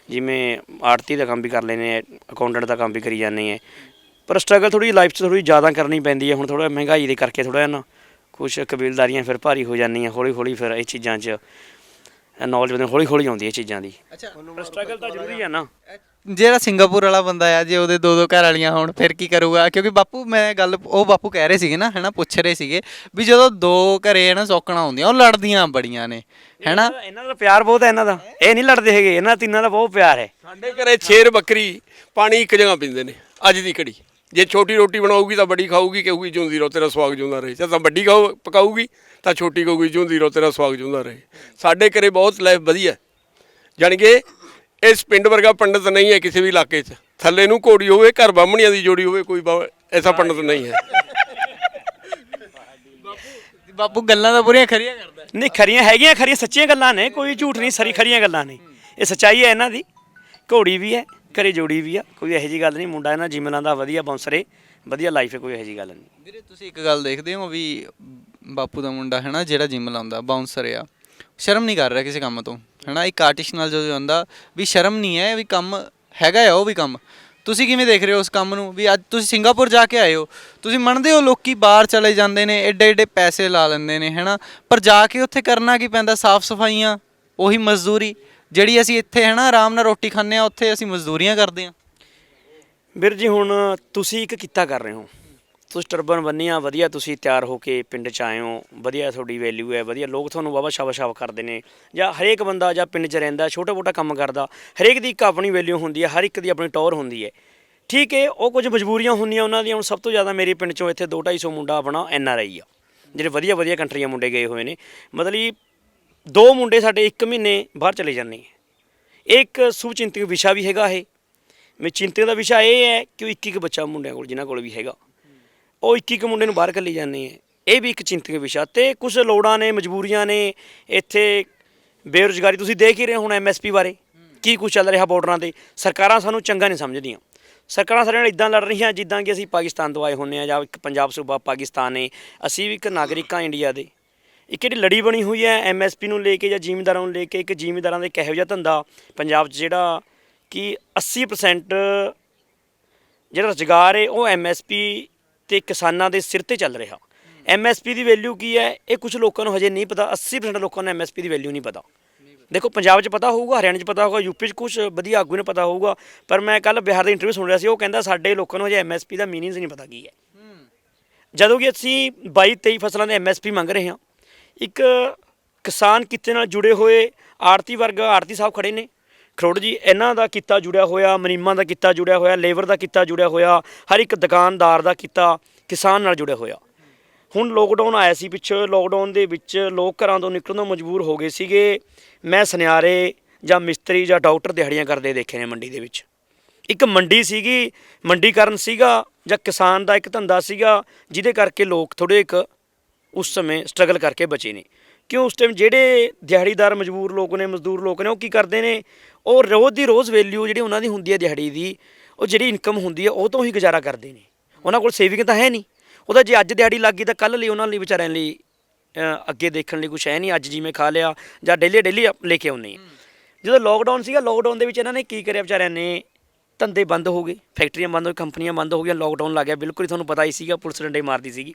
ਜਿਵੇਂ ਆੜਤੀ ਦਾ ਕੰਮ ਵੀ ਕਰ ਲੈਨੇ ਆ ਅਕਾਊਂਟੈਂਟ ਦਾ ਕੰਮ ਵੀ ਕਰੀ ਜਾਂਦੇ ਆ। ਪਰ ਸਟਰਗਲ ਥੋੜੀ ਲਾਈਫ 'ਚ ਥੋੜੀ ਜ਼ਿਆਦਾ ਕਰਨੀ ਪੈਂਦੀ ਹੈ ਹੁਣ ਥੋੜਾ ਮਹਿੰਗਾਈ ਦੇ ਕਰਕੇ ਥੋੜਾ ਨਾ ਕੁਝ ਕਬੀਲਦਾਰੀਆਂ ਫਿਰ ਭਾਰੀ ਹੋ ਜਾਂਦੀਆਂ ਹੌਲੀ ਹੌਲੀ ਫਿਰ ਇਹ ਚੀਜ਼ਾਂ 'ਚ ਨੌਲੇਜ ਹੌਲੀ ਹੌਲੀ ਆਉਂਦੀ ਹੈ ਚੀਜ਼ਾਂ ਦੀ। ਅੱਛਾ। ਸਟਰਗਲ ਤਾਂ ਜ਼ਰੂਰੀ ਹੈ ਨਾ। ਜਿਹੜਾ ਸਿੰਗਾਪੁਰ ਵਾਲਾ ਬੰਦਾ ਆ ਜੇ ਉਹਦੇ ਦੋ ਦੋ ਘਰ ਵਾਲੀਆਂ ਹੋਣ ਫਿਰ ਕੀ ਕਰੂਗਾ? ਕਿਉਂਕਿ ਬਾਪੂ ਮੈਂ ਗੱਲ ਉਹ ਬਾਪੂ ਕਹਿ ਰਹੇ ਸੀਗੇ ਨਾ ਹੈਨਾ ਪੁੱਛ ਰਹੇ ਸੀਗੇ ਵੀ ਜਦੋਂ ਦੋ ਘਰੇ ਨਾ ਸੌਕਣਾ ਹੁੰਦੀਆਂ ਉਹ ਲੜਦੀਆਂ ਬੜੀਆਂ ਨੇ ਹੈਨਾ? ਇਹਨਾਂ ਦਾ ਪਿਆਰ ਬਹੁਤ ਹੈ ਇਹਨਾਂ ਦਾ। ਇਹ ਨਹੀਂ ਲੜਦੇ ਹੈਗੇ ਇਹਨਾਂ ਤਿੰਨਾਂ ਦਾ ਬਹੁਤ ਪਿਆਰ ਹੈ। ਸਾਡੇ ਘਰੇ ਛੇਰ ਬੱਕਰੀ ਪਾਣੀ ਇੱਕ ਜਗ੍ਹਾ ਪੀਂਦੇ ਨੇ ਅੱਜ ਦੀ ਘੜੀ। ਜੇ ਛੋਟੀ ਰੋਟੀ ਬਣਾਉਗੀ ਤਾਂ ਵੱਡੀ ਖਾਊਗੀ ਕਹੂਗੀ ਜਿਉਂਦੀ ਰਹੋ ਤੇਰਾ ਸਵਾਗ ਜਿਉਂਦਾ ਰਹੇ। ਜੇ ਤਾਂ ਵੱਡੀ ਖਾਓ ਪਕਾਊਗੀ ਤਾਂ ਛੋਟੀ ਕਹੂਗੀ ਜਿਉਂਦੀ ਰਹੋ ਤੇਰਾ ਸਵਾਗ ਜਿਉਂਦਾ ਰਹੇ। ਸਾਡੇ ਘਰੇ ਬਹੁਤ ਲਾਈਫ ਵਧੀਆ। ਜਾਣੀ ਕਿ ਇਸ ਪਿੰਡ ਵਰਗਾ ਪੰਡਤ ਨਹੀਂ ਹੈ ਕਿਸੇ ਵੀ ਇਲਾਕੇ 'ਚ। ਥੱਲੇ ਨੂੰ ਘੋੜੀ ਹੋਵੇ ਘਰ ਬਾਹਮਣੀਆਂ ਦੀ ਜੋੜੀ ਹੋਵੇ ਕੋਈ ਬਾ- ਐਸਾ ਪੰਡਤ ਨਹੀਂ ਹੈ। ਬਾਪੂ ਗੱਲਾਂ ਤਾਂ ਪੂਰੀਆਂ ਖਰੀਆਂ ਕਰਦਾ ਨਹੀਂ ਖਰੀਆਂ ਹੈਗੀਆਂ ਖਰੀਆਂ ਸੱਚੀਆਂ ਗੱਲਾਂ ਨੇ ਕੋਈ ਝੂਠ ਨਹੀਂ ਸਰੀ ਖਰੀਆਂ ਗੱਲਾਂ ਨੇ। ਇਹ ਸੱਚਾਈ ਹੈ ਇਹਨਾਂ ਦੀ। ਘੋੜੀ ਵੀ ਹੈ ਘਰੇ ਜੋੜੀ ਵੀ ਆ ਕੋਈ ਇਹੋ ਜੀ ਗੱਲ ਨਹੀਂ ਮੁੰਡਾ ਇਹਨਾਂ ਜਿਮ ਲਾਉਂਦਾ ਵਧੀਆ ਬਾਉਂਸਰੇ ਵਧੀਆ ਲਾਈਫ ਹੈ ਕੋਈ ਇਹੋ ਜੀ ਗੱਲ ਨਹੀਂ। ਵੀਰੇ ਤੁਸੀਂ ਇੱਕ ਗੱਲ ਦੇਖਦੇ ਹੋ ਵੀ ਬਾਪੂ ਦਾ ਮੁੰਡਾ ਹੈ ਨਾ ਜਿਹੜਾ ਜਿਮ ਲਾਉਂਦਾ ਬਾਉਂਸਰ ਆ ਸ਼ਰਮ ਨਹੀਂ ਕਰ ਰਿਹਾ ਕਿਸੇ ਕੰਮ ਤੋਂ? ਹੈ ਨਾ ਇੱਕ ਆਰਟਿਸਟ ਨਾਲ ਜਦੋਂ ਜਾਂਦਾ ਵੀ ਸ਼ਰਮ ਨਹੀਂ ਹੈ, ਵੀ ਕੰਮ ਹੈਗਾ ਆ, ਉਹ ਵੀ ਕੰਮ। ਤੁਸੀਂ ਕਿਵੇਂ ਦੇਖ ਰਹੇ ਹੋ ਉਸ ਕੰਮ ਨੂੰ? ਵੀ ਅੱਜ ਤੁਸੀਂ ਸਿੰਗਾਪੁਰ ਜਾ ਕੇ ਆਏ ਹੋ। ਤੁਸੀਂ ਮੰਨਦੇ ਹੋ ਲੋਕੀ ਬਾਹਰ ਚਲੇ ਜਾਂਦੇ ਨੇ ਐਡੇ ਐਡੇ ਪੈਸੇ ਲਾ ਲੈਂਦੇ ਨੇ ਹੈ ਨਾ ਪਰ ਜਾ ਕੇ ਉੱਥੇ ਕਰਨਾ ਕੀ ਪੈਂਦਾ? ਸਾਫ਼ ਸਫਾਈਆਂ, ਉਹੀ ਮਜ਼ਦੂਰੀ, ਜਿਹੜੀ ਅਸੀਂ ਇੱਥੇ ਹੈ ਨਾ ਆਰਾਮ ਨਾਲ ਰੋਟੀ ਖਾਂਦੇ ਆ ਉੱਥੇ ਅਸੀਂ ਮਜ਼ਦੂਰੀਆਂ ਕਰਦੇ ਆ ਵੀਰ ਜੀ, ਹੁਣ ਤੁਸੀਂ ਇੱਕ ਕਿੱਤਾ ਕਰ ਰਹੇ ਹੋ। ਤੁਸੀਂ ਟਰਬਨ ਬੰਨੀਆਂ, ਵਧੀਆ ਤੁਸੀਂ ਤਿਆਰ ਹੋ ਕੇ ਪਿੰਡ ਚ ਆਏ ਹੋ, ਵਧੀਆ ਤੁਹਾਡੀ ਵੈਲਿਊ ਹੈ, ਵਧੀਆ ਲੋਕ ਤੁਹਾਨੂੰ ਵਾਵਾ ਸ਼ਾਬਾਸ਼ ਸ਼ਾਬ ਕਰਦੇ ਨੇ ਜਾਂ ਹਰੇਕ ਬੰਦਾ ਜਾਂ ਪਿੰਡ ਚ ਰਹਿੰਦਾ ਛੋਟਾ ਮੋਟਾ ਕੰਮ ਕਰਦਾ, ਹਰੇਕ ਦੀ ਇੱਕ ਆਪਣੀ ਵੈਲਿਊ ਹੁੰਦੀ ਹੈ, ਹਰ ਇੱਕ ਦੀ ਆਪਣੀ ਟੌਰ ਹੁੰਦੀ ਹੈ। ਠੀਕ ਹੈ, ਉਹ ਕੁਝ ਮਜਬੂਰੀਆਂ ਹੁੰਦੀਆਂ ਉਹਨਾਂ ਦੀਆਂ, ਹੁਣ ਸਭ ਤੋਂ ਜ਼ਿਆਦਾ ਮੇਰੇ ਪਿੰਡ ਚੋਂ ਇੱਥੇ 2-250 ਮੁੰਡਾ ਆਪਣਾ ਐਨ ਆਰ ਆਈ ਆ, ਜਿਹੜੇ ਵਧੀਆ ਵਧੀਆ ਕੰਟਰੀਆਂ ਮੁੰਡੇ ਗਏ ਹੋਏ ਨੇ। ਮਤਲਬ ਦੋ ਮੁੰਡੇ ਸਾਡੇ ਇੱਕ ਮਹੀਨੇ ਬਾਹਰ ਚਲੇ ਜਾਂਦੇ ਹੈ ਇੱਕ ਸੁਚਿੰਤਕ ਵਿਸ਼ਾ ਵੀ ਹੈਗਾ ਇਹ। ਮੈਂ ਚਿੰਤਾ ਦਾ ਵਿਸ਼ਾ ਇਹ ਹੈ ਕਿ ਉਹ ਇੱਕ ਇੱਕ ਬੱਚਾ ਮੁੰਡਿਆਂ ਕੋਲ, ਜਿਨ੍ਹਾਂ ਕੋਲ ਵੀ ਹੈਗਾ। ਉਹ ਇੱਕ ਇੱਕ ਮੁੰਡੇ ਨੂੰ ਬਾਹਰ ਕੱਲੀ ਜਾਂਦੇ ਹੈ। ਇਹ ਵੀ ਇੱਕ ਚਿੰਤਕ ਵਿਸ਼ਾ ਤੇ ਕੁਝ ਲੋੜਾਂ ਨੇ, ਮਜਬੂਰੀਆਂ ਨੇ, ਇੱਥੇ ਬੇਰੁਜ਼ਗਾਰੀ, ਤੁਸੀਂ ਦੇਖ ਹੀ ਰਹੇ ਹੋ ਹੁਣ ਐਮਐਸਪੀ ਬਾਰੇ। ਕੀ ਕੁਝ ਚੱਲ ਰਿਹਾ ਬਾਰਡਰਾਂ ਤੇ? ਸਰਕਾਰਾਂ ਸਾਨੂੰ ਚੰਗਾ ਨਹੀਂ ਸਮਝਦੀਆਂ। ਸਰਕਾਰਾਂ ਸਾਡੇ ਨਾਲ ਇਦਾਂ ਲੜ ਰਹੀਆਂ ਜਿੱਦਾਂ ਕਿ ਅਸੀਂ ਪਾਕਿਸਤਾਨ ਤੋਂ ਆਏ ਹੁੰਨੇ ਆ ਜਾਂ ਇੱਕ ਪੰਜਾਬ ਸੂਬਾ ਪਾਕਿਸਤਾਨ ਨੇ, ਅਸੀਂ ਵੀ ਇੱਕ ਨਾਗਰਿਕਾਂ ਇੰਡੀਆ ਦੇ। ਇੱਕ ਜਿਹੜੀ ਲੜੀ ਬਣੀ ਹੋਈ ਹੈ ਐਮਐਸਪੀ ਨੂੰ ਲੈ ਕੇ ਜਾਂ ਜ਼ਿਮੀਂਦਾਰਾਂ ਨੂੰ ਲੈ ਕੇ, ਇੱਕ ਜ਼ਿਮੀਂਦਾਰਾਂ ਦੇ ਕਿਹੋ ਜਿਹਾ ਧੰਦਾ ਪੰਜਾਬ 'ਚ ਜਿਹੜਾ ਕਿ 80% ਜਿਹੜਾ ਰੁਜ਼ਗਾਰ ਹੈ ਉਹ ਐਮਐਸਪੀ ਤੇ ਕਿਸਾਨਾਂ ਦੇ ਸਿਰ ਤੇ ਚੱਲ ਰਿਹਾ। ਐਮਐਸਪੀ ਦੀ ਵੈਲਿਊ ਕੀ ਹੈ? ਇਹ ਕੁਝ ਲੋਕਾਂ ਨੂੰ ਹਜੇ ਨਹੀਂ ਪਤਾ। 80% ਲੋਕਾਂ ਨੂੰ ਐਮਐਸਪੀ ਦੀ ਵੈਲਿਊ ਨਹੀਂ ਪਤਾ। ਦੇਖੋ, ਪੰਜਾਬ 'ਚ ਪਤਾ ਹੋਊਗਾ, ਹਰਿਆਣਾ 'ਚ ਪਤਾ ਹੋਊਗਾ ਯੂਪੀ 'ਚ ਕੁਝ ਵਧੀਆ ਆਗੂ ਨੇ ਪਤਾ ਹੋਊਗਾ, ਪਰ ਮੈਂ ਕੱਲ ਬਿਹਾਰ ਦਾ ਇੰਟਰਵਿਊ ਸੁਣ ਰਿਹਾ ਸੀ। ਉਹ ਕਹਿੰਦਾ ਸਾਡੇ ਲੋਕਾਂ ਨੂੰ ਹਜੇ ਐਮਐਸਪੀ ਦਾ ਮੀਨਿੰਗ ਨਹੀਂ ਪਤਾ ਕੀ ਹੈ। ਜਦੋਂ ਕਿ ਅਸੀਂ 22 23 ਫਸਲਾਂ ਦੇ ਐਮਐਸਪੀ ਮੰਗ ਰਹੇ ਹਾਂ। ਇੱਕ ਕਿਸਾਨ ਕਿੱਤੇ ਨਾਲ ਜੁੜੇ ਹੋਏ ਆੜਤੀ ਵਰਗ ਆੜਤੀ ਸਾਹਿਬ ਖੜੇ ਨੇ। ਖਰੋੜ ਜੀ, ਇਹਨਾਂ ਦਾ ਕਿੱਤਾ ਜੁੜਿਆ ਹੋਇਆ, ਮਨੀਮਾਂ ਦਾ ਕਿੱਤਾ ਜੁੜਿਆ ਹੋਇਆ, ਲੇਬਰ ਦਾ ਕਿੱਤਾ ਜੁੜਿਆ ਹੋਇਆ, ਹਰ ਇੱਕ ਦੁਕਾਨਦਾਰ ਦਾ ਕਿੱਤਾ। ਕਿਸਾਨ ਨਾਲ ਜੁੜਿਆ ਹੋਇਆ। ਹੁਣ ਲੋਕਡਾਊਨ ਆਇਆ ਸੀ ਪਿੱਛੇ ਲੋਕਡਾਊਨ ਦੇ ਵਿੱਚ ਲੋਕ ਘਰਾਂ ਤੋਂ ਨਿਕਲਣ ਤੋਂ ਮਜਬੂਰ ਹੋ ਗਏ ਸੀਗੇ। ਮੈਂ ਸੁਨਿਆਰੇ ਜਾਂ ਮਿਸਤਰੀ ਜਾਂ ਡਾਕਟਰ ਦਿਹਾੜੀਆਂ ਕਰਦੇ ਦੇਖੇ ਨੇ ਮੰਡੀ ਦੇ ਵਿੱਚ। ਇੱਕ ਮੰਡੀ ਸੀਗੀ ਮੰਡੀਕਰਨ ਸੀਗਾ ਜਾਂ ਕਿਸਾਨ ਦਾ ਇੱਕ ਧੰਦਾ ਸੀਗਾ, ਜਿਹਦੇ ਕਰਕੇ ਲੋਕ ਥੋੜੇ ਇੱਕ ਉਸ ਸਮੇਂ ਸਟਰਗਲ ਕਰਕੇ ਬਚੇ ਨੇ। ਕਿਉਂ ਉਸ ਟਾਈਮ ਜਿਹੜੇ ਦਿਹਾੜੀਦਾਰ ਮਜਬੂਰ ਲੋਕ ਨੇ, ਮਜ਼ਦੂਰ ਲੋਕ ਨੇ, ਉਹ ਕੀ ਕਰਦੇ ਨੇ? ਉਹ ਰੋਜ਼ ਦੀ ਰੋਜ਼ ਵੈਲਿਊ ਜਿਹੜੀ ਉਹਨਾਂ ਦੀ ਹੁੰਦੀ ਹੈ ਦਿਹਾੜੀ ਦੀ, ਉਹ ਜਿਹੜੀ ਇਨਕਮ ਹੁੰਦੀ ਹੈ, ਉਹ ਤੋਂ ਹੀ ਗੁਜ਼ਾਰਾ ਕਰਦੇ ਨੇ। ਉਹਨਾਂ ਕੋਲ ਸੇਵਿੰਗ ਤਾਂ ਹੈ ਨਹੀਂ। ਉਹਦਾ ਜੇ ਅੱਜ ਦਿਹਾੜੀ ਲੱਗ ਗਈ ਤਾਂ ਕੱਲ ਲਈ ਉਹਨਾਂ ਲਈ ਵਿਚਾਰਿਆਂ ਲਈ ਅੱਗੇ ਦੇਖਣ ਲਈ ਕੁਝ ਹੈ ਨਹੀਂ। ਅੱਜ ਜਿਵੇਂ ਖਾ ਲਿਆ ਜਾਂ ਡੇਲੀ ਡੇਲੀ ਲੈ ਕੇ ਆਉਨੇ ਆ। ਜਦੋਂ ਲੋਕਡਾਊਨ ਸੀਗਾ ਲੋਕਡਾਊਨ ਦੇ ਵਿੱਚ ਇਹਨਾਂ ਨੇ ਕੀ ਕਰਿਆ ਵਿਚਾਰਿਆਂ ਨੇ? ਧੰਦੇ ਬੰਦ ਹੋ ਗਏ ਫੈਕਟਰੀਆਂ ਬੰਦ ਹੋ ਗਈਆਂ ਕੰਪਨੀਆਂ ਬੰਦ ਹੋ ਗਈਆਂ ਲੋਕਡਾਊਨ ਲੱਗ ਗਿਆ। ਬਿਲਕੁਲ ਹੀ ਤੁਹਾਨੂੰ ਪਤਾ ਹੀ ਸੀਗਾ ਪੁਲਿਸ ਡੰਡੇ ਮਾਰਦੀ ਸੀਗੀ।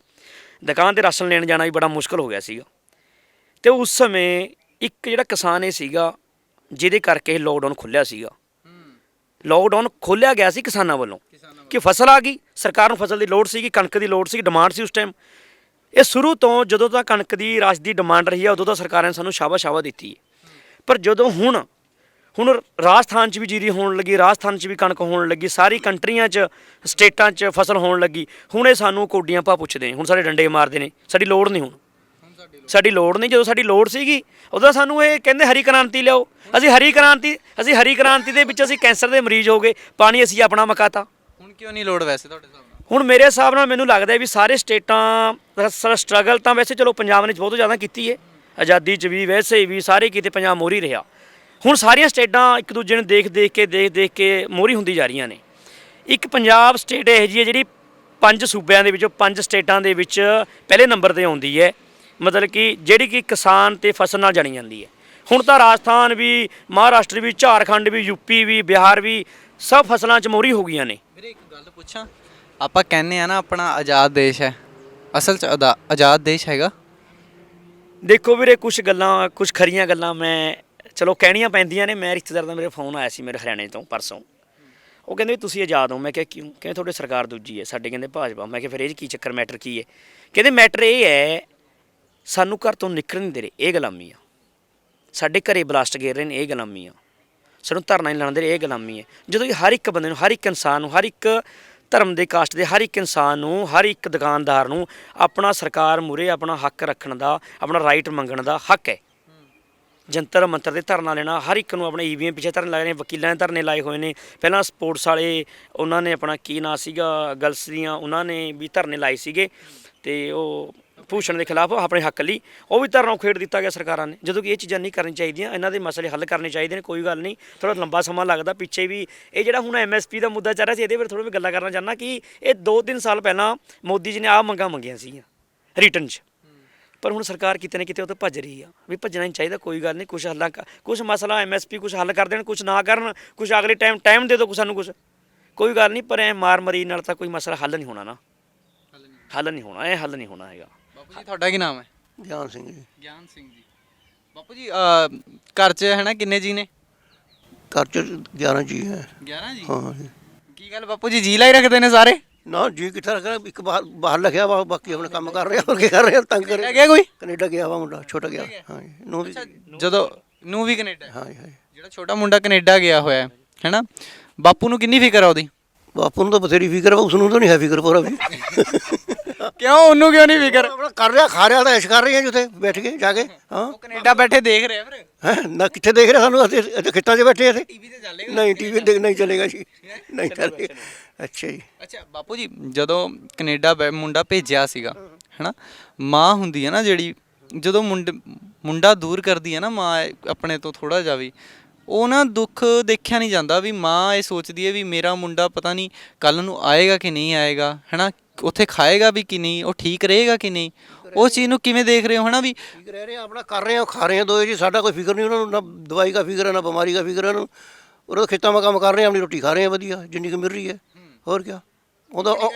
ਦੁਕਾਨ ਤੇ ਰਾਸ਼ਨ ਲੈਣ ਜਾਣਾ ਵੀ ਬੜਾ ਮੁਸ਼ਕਲ ਹੋ ਗਿਆ ਸੀਗਾ। ਤੇ ਉਸ ਸਮੇਂ ਇੱਕ ਜਿਹੜਾ ਕਿਸਾਨ ਇਹ ਸੀਗਾ ਜਿਹਦੇ ਕਰਕੇ ਲੋਕਡਾਊਨ ਖੁੱਲਿਆ ਸੀਗਾ। ਲੋਕਡਾਊਨ ਖੋਲਿਆ ਗਿਆ ਸੀ ਕਿਸਾਨਾਂ ਵੱਲੋਂ। ਕਿ ਫਸਲ ਆ ਗਈ, ਸਰਕਾਰ ਨੂੰ ਫਸਲ ਦੀ ਲੋੜ ਸੀਗੀ, ਕਣਕ ਦੀ ਲੋੜ ਸੀ ਡਿਮਾਂਡ ਸੀ ਉਸ ਟਾਈਮ ਇਹ ਸ਼ੁਰੂ ਤੋਂ ਜਦੋਂ ਤਾਂ ਕਣਕ ਦੀ ਰਾਜ ਦੀ ਡਿਮਾਂਡ ਰਹੀ ਹੈ, ਉਦੋਂ ਤਾਂ ਸਰਕਾਰਾਂ ਨੇ ਸਾਨੂੰ ਸ਼ਾਬਾ ਸ਼ਾਬਾ ਦਿੱਤੀ ਹੈ। ਪਰ ਜਦੋਂ ਹੁਣ ਹੁਣ ਰਾਜਸਥਾਨ 'ਚ ਵੀ ਜੀਰੀ ਹੋਣ ਲੱਗੀ, ਰਾਜਸਥਾਨ 'ਚ ਵੀ ਕਣਕ ਹੋਣ ਲੱਗੀ, ਸਾਰੀ ਕੰਟਰੀਆਂ 'ਚ, ਸਟੇਟਾਂ 'ਚ ਫਸਲ ਹੋਣ ਲੱਗੀ, ਹੁਣ ਇਹ ਸਾਨੂੰ ਕੋਡੀਆਂ ਪਾ ਪੁੱਛਦੇ ਹੁਣ ਸਾਡੇ ਡੰਡੇ ਮਾਰਦੇ ਨੇ, ਸਾਡੀ ਲੋੜ ਨਹੀਂ ਹੁਣ। ਸਾਡੀ ਲੋੜ ਨਹੀਂ, ਜਦੋਂ ਸਾਡੀ ਲੋੜ ਸੀਗੀ, ਉਦੋਂ ਸਾਨੂੰ ਇਹ ਕਹਿੰਦੇ ਹਰੀ ਕ੍ਰਾਂਤੀ ਲਿਆਓ। ਅਸੀਂ ਹਰੀ ਕ੍ਰਾਂਤੀ, ਅਸੀਂ ਹਰੀ ਕ੍ਰਾਂਤੀ ਦੇ ਵਿੱਚ ਅਸੀਂ ਕੈਂਸਰ ਦੇ ਮਰੀਜ਼ ਹੋ ਗਏ, ਪਾਣੀ ਅਸੀਂ ਆਪਣਾ ਮਕਾਤਾ। ਕਿਉਂ ਨਹੀਂ ਲੋੜ ਵੈਸੇ ਤੁਹਾਡੇ ਹਿਸਾਬ ਨਾਲ? ਹੁਣ ਮੇਰੇ ਹਿਸਾਬ ਨਾਲ ਮੈਨੂੰ ਲੱਗਦਾ ਹੈ ਵੀ ਸਾਰੇ ਸਟੇਟਾਂ ਸਾਰਾ ਸਟਰਗਲ ਤਾਂ ਵੈਸੇ ਚਲੋ ਪੰਜਾਬ ਨੇ ਬਹੁਤ ਜ਼ਿਆਦਾ ਕੀਤੀ ਹੈ। ਆਜ਼ਾਦੀ 'ਚ ਵੀ ਵੈਸੇ ਵੀ ਸਾਰੇ ਕਿਤੇ ਪੰਜਾਬ ਮੋਰੀ ਰਿਹਾ। ਹੁਣ ਸਾਰੀਆਂ ਸਟੇਟਾਂ ਇੱਕ ਦੂਜੇ ਨੂੰ ਦੇਖ ਦੇਖ ਕੇ ਦੇਖ ਦੇਖ ਕੇ ਮੋਰੀ ਹੁੰਦੀ ਜਾ ਰਹੀਆਂ ਨੇ। ਇੱਕ ਪੰਜਾਬ ਸਟੇਟ ਇਹ ਜੀ ਹੈ ਜਿਹੜੀ ਪੰਜ ਸੂਬਿਆਂ ਦੇ ਵਿੱਚੋਂ ਪੰਜ ਸਟੇਟਾਂ ਦੇ ਵਿੱਚ ਪਹਿਲੇ ਨੰਬਰ ਤੇ ਆਉਂਦੀ ਹੈ। ਮਤਲਬ ਕਿ ਜਿਹੜੀ ਕਿ ਕਿਸਾਨ ਤੇ ਫਸਲ ਨਾਲ ਜਾਣੀ ਜਾਂਦੀ ਹੈ। ਹੁਣ ਤਾਂ ਰਾਜਸਥਾਨ ਵੀ ਮਹਾਰਾਸ਼ਟਰ ਵੀ ਝਾਰਖੰਡ ਵੀ ਯੂਪੀ ਵੀ ਬਿਹਾਰ ਵੀ ਸਭ ਫਸਲਾਂ 'ਚ ਮੋਰੀ ਹੋ ਗਈਆਂ ਨੇ। ਗੱਲ ਪੁੱਛਾਂ, ਆਪਾਂ ਕਹਿੰਦੇ ਆ ਨਾ ਆਪਣਾ ਆਜ਼ਾਦ ਦੇਸ਼ ਹੈ। ਅਸਲ ਚ ਅਦਾ- ਆਜ਼ਾਦ ਦੇਸ਼ ਹੈਗਾ। ਦੇਖੋ ਵੀਰੇ ਕੁਝ ਗੱਲਾਂ ਕੁਝ ਖਰੀਆਂ ਗੱਲਾਂ ਮੈਂ, ਚਲੋ ਕਹਿਣੀਆਂ ਪੈਂਦੀਆਂ ਨੇ। ਮੈਂ ਰਿਸ਼ਤੇਦਾਰ ਦਾ ਮੇਰੇ ਫੋਨ ਆਇਆ ਸੀ ਮੇਰੇ ਹਰਿਆਣੇ ਤੋਂ ਪਰਸੋਂ। ਉਹ ਕਹਿੰਦੇ ਵੀ ਤੁਸੀਂ ਆਜ਼ਾਦ ਹੋ। ਮੈਂ ਕਿਹਾ ਕਿਉਂ? ਕਹਿੰਦੇ ਤੁਹਾਡੇ ਸਰਕਾਰ ਦੂਜੀ ਹੈ। ਸਾਡੇ ਕਹਿੰਦੇ ਭਾਜਪਾ। ਮੈਂ ਕਿਹਾ ਫਿਰ ਇਹ 'ਚ ਕੀ ਚੱਕਰ, ਮੈਟਰ ਕੀ ਹੈ? ਕਹਿੰਦੇ ਮੈਟਰ ਇਹ ਹੈ, ਸਾਨੂੰ ਘਰ ਤੋਂ ਨਿਕਲਣ ਨਹੀਂ ਦੇ ਰਹੇ। ਇਹ ਗੁਲਾਮੀ ਆ। ਸਾਡੇ ਘਰੇ ਬਲਾਸਟ ਗੇਰ ਰਹੇ ਨੇ, ਇਹ ਗੁਲਾਮੀ ਆ। ਸਾਨੂੰ ਧਰਨਾ ਨਹੀਂ ਲਾਉਣ ਦੇ ਰਹੇ, ਇਹ ਗੁਲਾਮੀ ਹੈ। ਜਦੋਂ ਕਿ ਹਰ ਇੱਕ ਬੰਦੇ ਨੂੰ, ਹਰ ਇੱਕ ਇਨਸਾਨ ਨੂੰ, ਹਰ ਇੱਕ ਧਰਮ ਦੇ ਕਾਸਟ ਦੇ, ਹਰ ਇੱਕ ਇਨਸਾਨ ਨੂੰ, ਹਰ ਇੱਕ ਦੁਕਾਨਦਾਰ ਨੂੰ ਆਪਣਾ ਸਰਕਾਰ ਮੂਰੇ ਆਪਣਾ ਹੱਕ ਰੱਖਣ ਦਾ, ਆਪਣਾ ਰਾਈਟ ਮੰਗਣ ਦਾ ਹੱਕ ਹੈ। ਜੰਤਰ ਮੰਤਰ ਦੇ ਧਰਨਾ ਲੈਣਾ, ਹਰ ਇੱਕ ਨੂੰ ਆਪਣੇ ਈਵੀਐਮ ਪਿੱਛੇ ਧਰਨੇ ਲਾਏ ਨੇ, ਵਕੀਲਾਂ ਦੇ ਧਰਨੇ ਲਾਏ ਹੋਏ ਨੇ। ਪਹਿਲਾਂ ਸਪੋਰਟਸ ਵਾਲੇ, ਉਹਨਾਂ ਨੇ ਆਪਣਾ ਕੀ ਨਾਂ ਸੀਗਾ ਗਰਲਸ ਦੀਆਂ, ਉਹਨਾਂ ਨੇ ਵੀ ਧਰਨੇ ਲਾਏ ਸੀਗੇ। ਤੇ ਉਹ ਭੂਸ਼ਣ ਦੇ ਖਿਲਾਫ ਆਪਣੇ ਹੱਕ ਲਈ ਉਹ ਵੀ ਧਰਨਾ ਖੇਡ ਦਿੱਤਾ ਗਿਆ ਸਰਕਾਰਾਂ ਨੇ। ਜਦੋਂ ਕਿ ਇਹ ਚੀਜ਼ਾਂ ਨਹੀਂ ਕਰਨੀ ਚਾਹੀਦੀਆਂ ਇਹਨਾਂ ਦੇ ਮਸਲੇ ਹੱਲ ਕਰਨੇ ਚਾਹੀਦੇ ਨੇ ਕੋਈ ਗੱਲ ਨਹੀਂ ਥੋੜਾ ਲੰਬਾ ਸਮਾਂ ਲੱਗਦਾ ਪਿੱਛੇ ਵੀ ਇਹ ਜਿਹੜਾ ਹੁਣ ਐਮਐਸਪੀ ਦਾ ਮੁੱਦਾ ਚੱਲ ਰਿਹਾ ਸੀ ਇਹਦੇ ਬਾਰੇ ਥੋੜਾ ਵੀ ਗੱਲਾਂ ਕਰਨਾ ਚਾਹੁੰਦਾ ਕਿ ਇਹ 2-3 ਸਾਲ ਪਹਿਲਾਂ ਮੋਦੀ ਜੀ ਨੇ ਆਹ ਮੰਗਾਂ ਮੰਗੀਆਂ ਸੀਗੀਆਂ ਰਿਟਰਨ 'ਚ। ਪਰ ਹੁਣ ਸਰਕਾਰ ਕਿਤੇ ਨਾ ਕਿਤੇ ਉਹ ਤੋਂ ਭੱਜ ਰਹੀ ਆ ਵੀ ਭੱਜਣਾ ਨਹੀਂ ਚਾਹੀਦਾ ਕੋਈ ਗੱਲ ਨਹੀਂ ਕੁਝ ਹੱਲਾਂ ਕੁਝ ਮਸਲਾ ਐਮਐਸਪੀ ਕੁਝ ਹੱਲ ਕਰ ਦੇਣ ਕੁਝ ਨਾ ਕਰਨ ਕੁਝ ਅਗਲੇ ਟਾਈਮ ਟਾਈਮ ਦੇ ਦਿਓ ਕੁਛ ਸਾਨੂੰ ਕੁਝ ਕੋਈ ਗੱਲ ਨਹੀਂ ਪਰ ਐ ਮਾਰ ਮਰੀ ਨਾਲ ਤਾਂ ਕੋਈ ਮਸਲਾ ਹੱਲ ਨਹੀਂ ਹੋਣਾ ਨਾ। ਹੱਲ ਨਹੀਂ ਹੋਣਾ। ਇਹ ਹੱਲ ਨਹੀਂ ਹੋਣਾ ਹੈਗਾ। ਬਾਪੂ ਜੀ ਤੁਹਾਡਾ ਕੀ ਨਾਮ ਹੈ? ਗਿਆਨ ਸਿੰਘ ਜੀ। ਗਿਆਨ ਸਿੰਘ ਜੀ। ਬਾਪੂ ਜੀ ਅਹ, ਘਰ 'ਚ ਹੈ ਨਾ ਕਿੰਨੇ ਜੀ ਨੇ? ਘਰ ਚ 11 ਜੀ ਹੈ। 11 ਜੀ? ਹਾਂ ਜੀ। ਕੀ ਗੱਲ ਬਾਪੂ ਜੀ ਜੀ ਲਾਈ ਰੱਖਦੇ ਨੇ ਸਾਰੇ? ਨਾ ਜੀ ਕਿੱਥੇ ਰੱਖਿਆ ਇੱਕ ਬਾਹਰ ਬਾਹਰ ਲਿਖਿਆ ਵਾ ਬਾਕੀ ਆਪਣੇ ਕੰਮ ਕਰ ਰਿਹਾ ਹੋਰ ਕੀ ਕਰ ਰਿਹਾ ਤੰਗ ਕਰ ਰਹਿ। ਗਿਆ ਕੋਈ? ਕੈਨੇਡਾ ਗਿਆ ਵਾ ਮੁੰਡਾ ਛੋਟਾ ਗਿਆ। ਹਾਂ। ਜੀ ਨੂੰ ਵੀ ਜਦੋਂ ਨੂੰ ਵੀ ਕੈਨੇਡਾ ਹੈ। ਹਾਂ ਜੀ ਹਾਂ ਜੀ। ਜਿਹੜਾ ਛੋਟਾ ਮੁੰਡਾ ਕੈਨੇਡਾ ਗਿਆ ਹੋਇਆ ਹੈ ਹੈਨਾ? ਬਾਪੂ ਨੂੰ ਕਿੰਨੀ ਫਿਕਰ ਆ ਉਹਦੀ? ਬਾਪੂ ਨੂੰ ਤਾਂ ਬਥੇਰੀ ਫਿਕਰ ਵਾ ਉਸ ਨੂੰ ਤਾਂ ਨਹੀਂ ਹੈ ਫਿਕਰ ਪੂਰਾ ਵੀ। ਕਿਉਂ? ਉਹਨੂੰ ਕਿਉਂ ਨਹੀਂ ਫਿਕਰ? ਆਪਣਾ ਕਰ ਰਿਹਾ ਖਾ ਰਿਹਾ ਤਾਂ ਐਸ਼ ਕਰ ਰਹੇ ਜਿੱਥੇ ਬੈਠ ਕੇ ਜਾ ਕੇ ਹਾਂ। ਕੈਨੇਡਾ ਬੈਠੇ ਦੇਖ ਰਿਹਾ ਫਿਰ। ਹੈ? ਨਾ ਕਿੱਥੇ ਦੇਖ ਰਿਹਾ ਸਾਨੂੰ ਅਸੀਂ ਇੱਥੇ ਖੇਤਾਂ 'ਚ ਬੈਠੇ ਇੱਥੇ। ਟੀਵੀ ਤੇ ਚੱਲੇਗਾ। ਨਹੀਂ ਟੀਵੀ ਦੇਖ ਨਹੀਂ ਚੱਲੇਗਾ ਜੀ। ਨਹੀਂ ਚੱਲੇਗਾ ਅੱਛਾ ਜੀ। ਅੱਛਾ ਬਾਪੂ ਜੀ ਜਦੋਂ ਕੈਨੇਡਾ ਬੈ- ਮੁੰਡਾ ਭੇਜਿਆ ਸੀਗਾ ਹੈਨਾ ਮਾਂ ਹੁੰਦੀ ਹੈ ਨਾ ਜਿਹੜੀ ਜਦੋਂ ਮੁੰਡੇ ਮੁੰਡਾ ਦੂਰ ਕਰਦੀ ਹੈ ਨਾ ਮਾਂ ਆਪਣੇ ਤੋਂ ਥੋੜਾ ਜਿਹਾ ਵੀ ਉਹ ਨਾ ਦੁੱਖ ਦੇਖਿਆ ਨਹੀਂ ਜਾਂਦਾ ਵੀ ਮਾਂ ਇਹ ਸੋਚਦੀ ਹੈ ਵੀ ਮੇਰਾ ਮੁੰਡਾ ਪਤਾ ਨਹੀਂ ਕੱਲ ਨੂੰ ਆਏਗਾ ਕਿ ਨਹੀਂ ਆਏਗਾ ਹੈਨਾ? ਉੱਥੇ ਖਾਏਗਾ ਵੀ ਕਿ ਨਹੀਂ ਉਹ ਠੀਕ ਰਹੇਗਾ ਕਿ ਨਹੀਂ? ਉਸ ਚੀਜ਼ ਨੂੰ ਕਿਵੇਂ ਦੇਖ ਰਹੇ ਹੋ ਹੈਨਾ ਵੀ ਠੀਕ ਰਹਿ ਰਹੇ ਆ ਆਪਣਾ ਕਰ ਰਹੇ ਆ ਖਾ ਰਹੇ ਆ ਦੋਏ ਜੀ ਸਾਡਾ ਕੋਈ ਫਿਕਰ ਨਹੀਂ ਉਹਨਾਂ ਨੂੰ ਨਾ ਦਵਾਈ ਦਾ ਫਿਕਰ ਹੈ ਨਾ ਬਿਮਾਰੀ ਦਾ ਫਿਕਰ ਹੈ ਉਹਨਾਂ ਨੂੰ। ਉਹਨਾਂ ਦੇ ਖੇਤਾਂ 'ਮਾ ਕੰਮ ਕਰ ਰਹੇ ਆ ਆਪਣੀ ਰੋਟੀ ਖਾ ਰਹੇ ਆ ਵਧੀਆ ਜਿੰਨੀ ਕੁ ਮਿਲ ਰਹੀ ਹੈ। ਹੋਰ ਕੀ ਉਹਦਾ ਉਹ-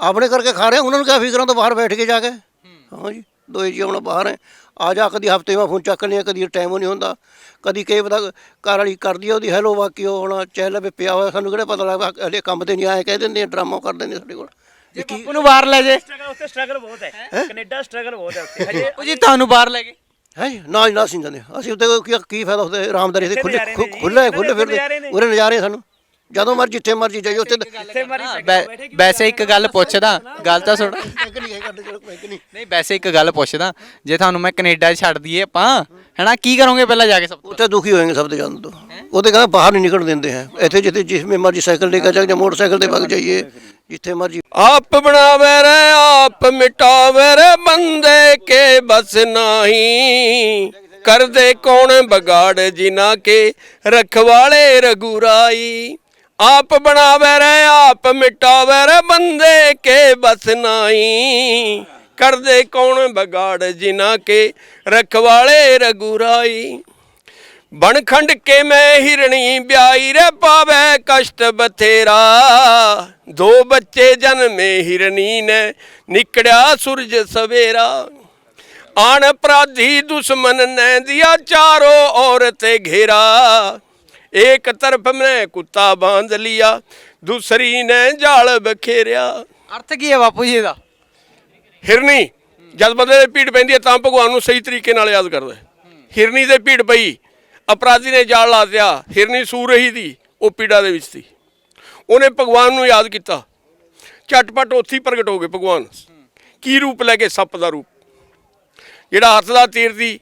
ਆਪਣੇ ਕਰਕੇ ਖਾ ਰਹੇ ਆ ਉਹਨਾਂ ਨੂੰ ਕਿਆ ਫਿਕਰਾਂ ਤੋਂ ਬਾਹਰ ਬੈਠ ਕੇ ਜਾ ਕੇ। ਹਾਂ ਜੀ ਦੋਏ ਜੀ ਆਪਣਾ ਬਾਹਰ ਹੈ। ਆ ਜਾ ਕਦੀ ਹਫ਼ਤੇ ਮਾ ਫੋਨ ਚੱਕ ਲਿਆ ਕਦੀ ਟਾਈਮ ਨਹੀਂ ਹੁੰਦਾ। ਕਦੀ ਕਈ ਪਤਾ ਘਰ ਵਾਲੀ ਕਰਦੀ ਆ ਉਹਦੀ ਹੈਲੋ ਉਹ ਹੁਣ ਚਹਿਲ ਵੀ ਪਿਆ ਹੋਇਆ ਸਾਨੂੰ ਕਿਹੜਾ ਪਤਾ ਲੱਗਦਾ ਹਲੇ ਕੰਮ ਤੇ ਨਹੀਂ ਆਏ ਕਹਿ ਦਿੰਦੇ ਆ ਡਰਾਮਾ ਕਰ ਦਿੰਦੇ ਸਾਡੇ ਕੋਲ। ਕੀ ਬਾਪੂ ਨੂੰ ਬਾਹਰ ਲੈ ਜੇ। ਸਟਰਗਲ ਉੱਥੇ ਸਟਰਗਲ ਬਹੁਤ ਹੈ। ਕੈਨੇਡਾ ਸਟਰਗਲ ਬਹੁਤ ਹੈ ਉੱਥੇ। [laughs] ਹਜੇ ਬਾਪੂ ਜੀ ਤੁਹਾਨੂੰ ਬਾਹਰ ਲੈ ਗਏ। ਹੈ ਜੀ? ਨਾ ਜੀ ਨਾ ਅਸੀਂ ਜਾਂਦੇ। ਅਸੀਂ ਉੱਤੇ ਕੀ ਕੀ ਫਾਇਦਾ ਉੱਤੇ ਆਰਾਮਦਾਰੀ ਦੇ ਖੁੱਲੇ ਜੀ। ਖੁੱਲੇ ਖੁੱਲੇ ਉੱਥੇ ਫਿਰਦੇ। ਉਰੇ ਨਜ਼ਾਰੇ ਸਾਨੂੰ। ਜਦੋਂ ਮਰਜ਼ੀ ਜਿੱਥੇ ਮਰਜ਼ੀ ਜਾਈਏ ਉੱਥੇ ਜਿੱਥੇ ਵੈਸੇ ਇੱਕ ਗੱਲ ਪੁੱਛਦਾ ਗੱਲ ਤਾਂ ਸੁਣ। ਨਹੀਂ। ਵੈਸੇ ਇੱਕ ਗੱਲ ਪੁੱਛਦਾ ਜੇ ਤੁਹਾਨੂੰ ਮੈਂ ਕੈਨੇਡਾ ਛੱਡ ਦਈਏ ਆਪਾਂ ਹੈਨਾ ਕੀ ਕਰੋਗੇ ਪਹਿਲਾਂ ਜਾ ਕੇ ਸਭ ਤੋਂ? ਉੱਥੇ ਦੁਖੀ ਹੋਏਗੇ ਸਭ ਤੋਂ ਜਾਣ ਤੋਂ। ਉਹਦੇ ਕਹਿੰਦਾ ਬਾਹਰ ਨਹੀਂ ਨਿਕਲਣ ਦਿੰਦੇ ਹੈ। ਇੱਥੇ ਜਿੱਥੇ ਜਿਸਮੇ ਮਰਜ਼ੀ ਸਾਈਕਲ ਲੈ ਕੇ ਜਾ ਜਾਂ ਮੋਟਰਸਾਈਕਲ ਤੇ ਵਗ ਜਾਈਏ ਜਿੱਥੇ ਮਰਜ਼ੀ। ਆਪ ਬਣਾਵੇ ਰੇ ਆਪ ਮਿਟਾਵੇ ਰੇ ਬੰਦੇ ਕੇ ਬਸ ਨਹੀਂ। ਕਰਦੇ ਕੌਣ ਬਗਾੜ ਜਿਨਾ ਕੇ ਰਖਵਾਲੇ ਰਗੁਰਾਈ। ਆਪ ਬਣਾਵੇ ਰੇ ਆਪ ਮਿਟਾਵੇ ਰੇ ਬੰਦੇ ਕੇ ਬਸ ਨਹੀਂ। ਕਰਦੇ ਕੌਣ ਬਗਾੜ ਜਿਨਾ ਕੇ ਰਖਵਾਲੇ ਰਗੁਰਾਈ। ਬਣ ਖੰਡ ਕੇ ਮੈਂ ਹਿਰਣੀ ਵਿਆਈ ਰੇ ਪਾਵੇ ਕਸ਼ਟ ਬਥੇਰਾ। ਦੋ ਬੱਚੇ ਜਨਮੇ ਹਿਰਣੀ ਨੇ, ਨਿਕੜਿਆ ਸੂਰਜ ਸਵੇਰਾ। ਆਣ ਅਪਰਾਧੀ ਦੁਸ਼ਮਨ ਨੇ ਦਿਆ ਚਾਰੋ ਔਰਤ ਘੇਰਾ। ਇੱਕ ਤਰਫ ਮੈਂ ਕੁੱਤਾ ਬਾਂਧ ਲਿਆ ਦੂਸਰੀ ਨੇ ਜਾਲ ਬਖੇਰਿਆ। ਅਰਥ ਕੀ ਹੈ ਬਾਪੂ ਜੀ ਇਹਦਾ? ਹਿਰਨੀ ਜਦ ਬੰਦੇ ਦੇ ਭੀੜ ਪੈਂਦੀ ਹੈ ਤਾਂ ਭਗਵਾਨ ਨੂੰ ਸਹੀ ਤਰੀਕੇ ਨਾਲ ਯਾਦ ਕਰਦਾ। ਹਿਰਨੀ ਦੇ ਭੀੜ ਪਈ ਅਪਰਾਧੀ ਨੇ ਜਾਲ ਲਾ ਦਿਆ ਹਿਰਨੀ ਸੂ ਰਹੀ ਦੀ ਉਹ ਪੀੜਾ ਦੇ ਵਿੱਚ ਸੀ। ਉਹਨੇ ਭਗਵਾਨ ਨੂੰ ਯਾਦ ਕੀਤਾ। ਝਟਪਟ ਉੱਥੇ ਪ੍ਰਗਟ ਹੋ ਗਏ ਭਗਵਾਨ। ਕੀ ਰੂਪ ਲੈ ਕੇ ਸੱਪ ਦਾ ਰੂਪ? ਜਿਹੜਾ ਹੱਥ ਦਾ ਤੀਰ ਦੀ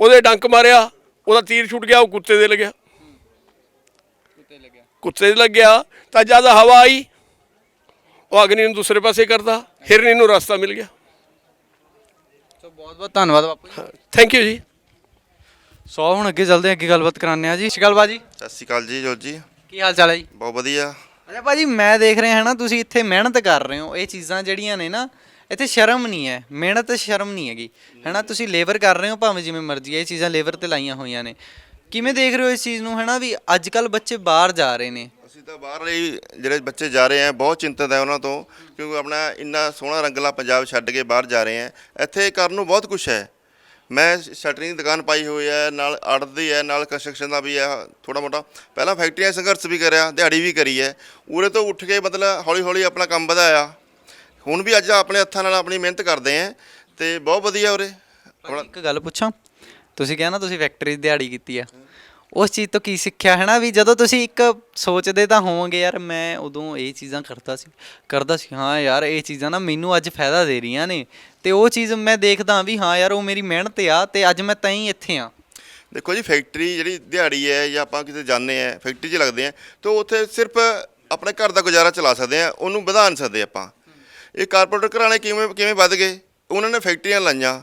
ਉਹਦੇ ਡੰਕ ਮਾਰਿਆ ਉਹਦਾ ਤੀਰ ਛੁੱਟ ਗਿਆ ਉਹ ਕੁੱਤੇ ਦੇ ਲੱਗਿਆ। ਕੁੱਤੇ ਦੇ ਲੱਗਿਆ। ਤਾਂ ਜਦ ਹਵਾ ਆਈ ਉਹ ਅਗਨੀ ਨੂੰ ਦੂਸਰੇ ਪਾਸੇ ਕਰਦਾ ਹਿਰਨੀ ਨੂੰ ਰਸਤਾ ਮਿਲ ਗਿਆ। ਸੋ ਬਹੁਤ ਬਹੁਤ ਧੰਨਵਾਦ ਬਾਪੂ ਜੀ। ਥੈਂਕ ਯੂ ਜੀ। ਸੋ ਹੁਣ ਅੱਗੇ ਚੱਲਦੇ ਹਾਂ ਅੱਗੇ ਗੱਲਬਾਤ ਕਰਾਉਂਦੇ ਆ ਜੀ। ਸਤਿ ਸ਼੍ਰੀ ਅਕਾਲ ਬਾਜੀ। ਸਤਿ ਸ਼੍ਰੀ ਅਕਾਲ ਜੀ ਜੋਤ ਜੀ। ਕੀ ਹਾਲ ਚਾਲ ਹੈ ਜੀ? ਬਹੁਤ ਵਧੀਆ। ਅੱਛਾ ਭਾਜੀ ਮੈਂ ਦੇਖ ਰਿਹਾ ਹਾਂ ਨਾ ਤੁਸੀਂ ਇੱਥੇ ਮਿਹਨਤ ਕਰ ਰਹੇ ਹੋ। ਇਹ ਚੀਜ਼ਾਂ ਜਿਹੜੀਆਂ ਨੇ ਨਾ ਇੱਥੇ ਸ਼ਰਮ ਨਹੀਂ ਹੈ, ਮਿਹਨਤ ਸ਼ਰਮ ਨਹੀਂ ਹੈਗੀ। ਹੈਨਾ, ਤੁਸੀਂ ਲੇਬਰ ਕਰ ਰਹੇ ਹੋ ਭਾਵੇਂ ਜਿਵੇਂ ਮਰਜ਼ੀ ਹੈ, ਇਹ ਚੀਜ਼ਾਂ ਲੇਬਰ ਤੇ ਲਾਈਆਂ ਹੋਈਆਂ ਨੇ। ਕਿਵੇਂ ਦੇਖ ਰਹੇ ਹੋ ਇਸ ਚੀਜ਼ ਨੂੰ, ਹੈਨਾ, ਵੀ ਅੱਜ ਕੱਲ ਬੱਚੇ ਬਾਹਰ ਜਾ ਰਹੇ ਨੇ? ਅਸੀਂ ਤਾਂ ਬਾਹਰ ਲਈ ਜਿਹੜੇ ਬੱਚੇ ਜਾ ਰਹੇ ਆ, ਬਹੁਤ ਚਿੰਤਤ ਹੈ ਉਹਨਾਂ ਤੋਂ, ਕਿਉਂਕਿ ਆਪਣਾ ਇੰਨਾ ਸੋਹਣਾ ਰੰਗਲਾ ਪੰਜਾਬ ਛੱਡ ਕੇ ਬਾਹਰ ਜਾ ਰਹੇ ਆ। ਇੱਥੇ ਕਰਨ ਨੂੰ ਬਹੁਤ ਕੁਝ ਹੈ। ਮੈਂ ਸ਼ਟਰਿੰਗ ਦੁਕਾਨ ਪਾਈ ਹੋਈ ਹੈ, ਨਾਲ ਆੜਤ ਦੀ ਹੈ, ਨਾਲ ਕੰਸਟਰਕਸ਼ਨ ਦਾ ਵੀ ਹੈ ਥੋੜਾ ਮੋਟਾ। ਪਹਿਲਾਂ ਫੈਕਟਰੀਆਂ ਸੰਘਰਸ਼ ਵੀ ਕਰਿਆ, ਦਿਹਾੜੀ ਵੀ ਕਰੀ ਹੈ। ਉਰੇ ਤੋਂ ਉੱਠ ਕੇ ਮਤਲਬ ਹੌਲੀ ਹੌਲੀ ਆਪਣਾ ਕੰਮ ਵਧਾਇਆ। ਹੁਣ ਵੀ ਅੱਜ ਆਪਣੇ ਹੱਥਾਂ ਨਾਲ ਆਪਣੀ ਮਿਹਨਤ ਕਰਦੇ ਆ ਤੇ ਬਹੁਤ ਵਧੀਆ ਉਰੇ। ਭਾਜੀ, ਇੱਕ ਗੱਲ ਪੁੱਛਾਂ? ਤੁਸੀਂ ਕਿਹਾ ਨਾ ਤੁਸੀਂ ਫੈਕਟਰੀ ਦੀ ਦਿਹਾੜੀ ਕੀਤੀ ਆ। ਉਸ ਚੀਜ਼ ਤੋਂ ਕੀ ਸਿੱਖਿਆ ਹੈ ਨਾ ਵੀ ਜਦੋਂ ਤੁਸੀਂ ਇੱਕ ਸੋਚਦੇ ਤਾਂ ਹੋਵੋਗੇ ਯਾਰ ਮੈਂ ਉਦੋਂ ਇਹ ਚੀਜ਼ਾਂ ਕਰਦਾ ਸੀ ਕਰਦਾ ਸੀ। ਹਾਂ ਯਾਰ ਇਹ ਚੀਜ਼ਾਂ ਨਾ ਮੈਨੂੰ ਅੱਜ ਫਾਇਦਾ ਦੇ ਰਹੀਆਂ ਨੇ। ਤੇ ਉਹ ਚੀਜ਼ ਮੈਂ ਦੇਖਦਾ ਵੀ ਹਾਂ ਯਾਰ ਉਹ ਮੇਰੀ ਮਿਹਨਤ ਆ ਤੇ ਅੱਜ ਮੈਂ ਤਾਂ ਹੀ ਇੱਥੇ ਆ। ਦੇਖੋ ਜੀ ਫੈਕਟਰੀ ਜਿਹੜੀ ਦਿਹਾੜੀ ਹੈ ਜਾਂ ਆਪਾਂ ਕਿਤੇ ਜਾਂਦੇ ਆ ਫੈਕਟਰੀ 'ਚ ਲੱਗਦੇ ਆ ਤਾਂ ਉੱਥੇ ਸਿਰਫ ਆਪਣੇ ਘਰ ਦਾ ਗੁਜ਼ਾਰਾ ਚਲਾ ਸਕਦੇ ਆ ਉਹਨੂੰ ਵਧਾ ਨਹੀਂ ਸਕਦੇ ਆਪਾਂ। ਇਹ ਕਾਰਪੋਰੇਟ ਘਰਾਣੇ ਕਿਵੇਂ ਕਿਵੇਂ ਵੱਧ ਗਏ? ਉਹਨਾਂ ਨੇ ਫੈਕਟਰੀਆਂ ਲਾਈਆਂ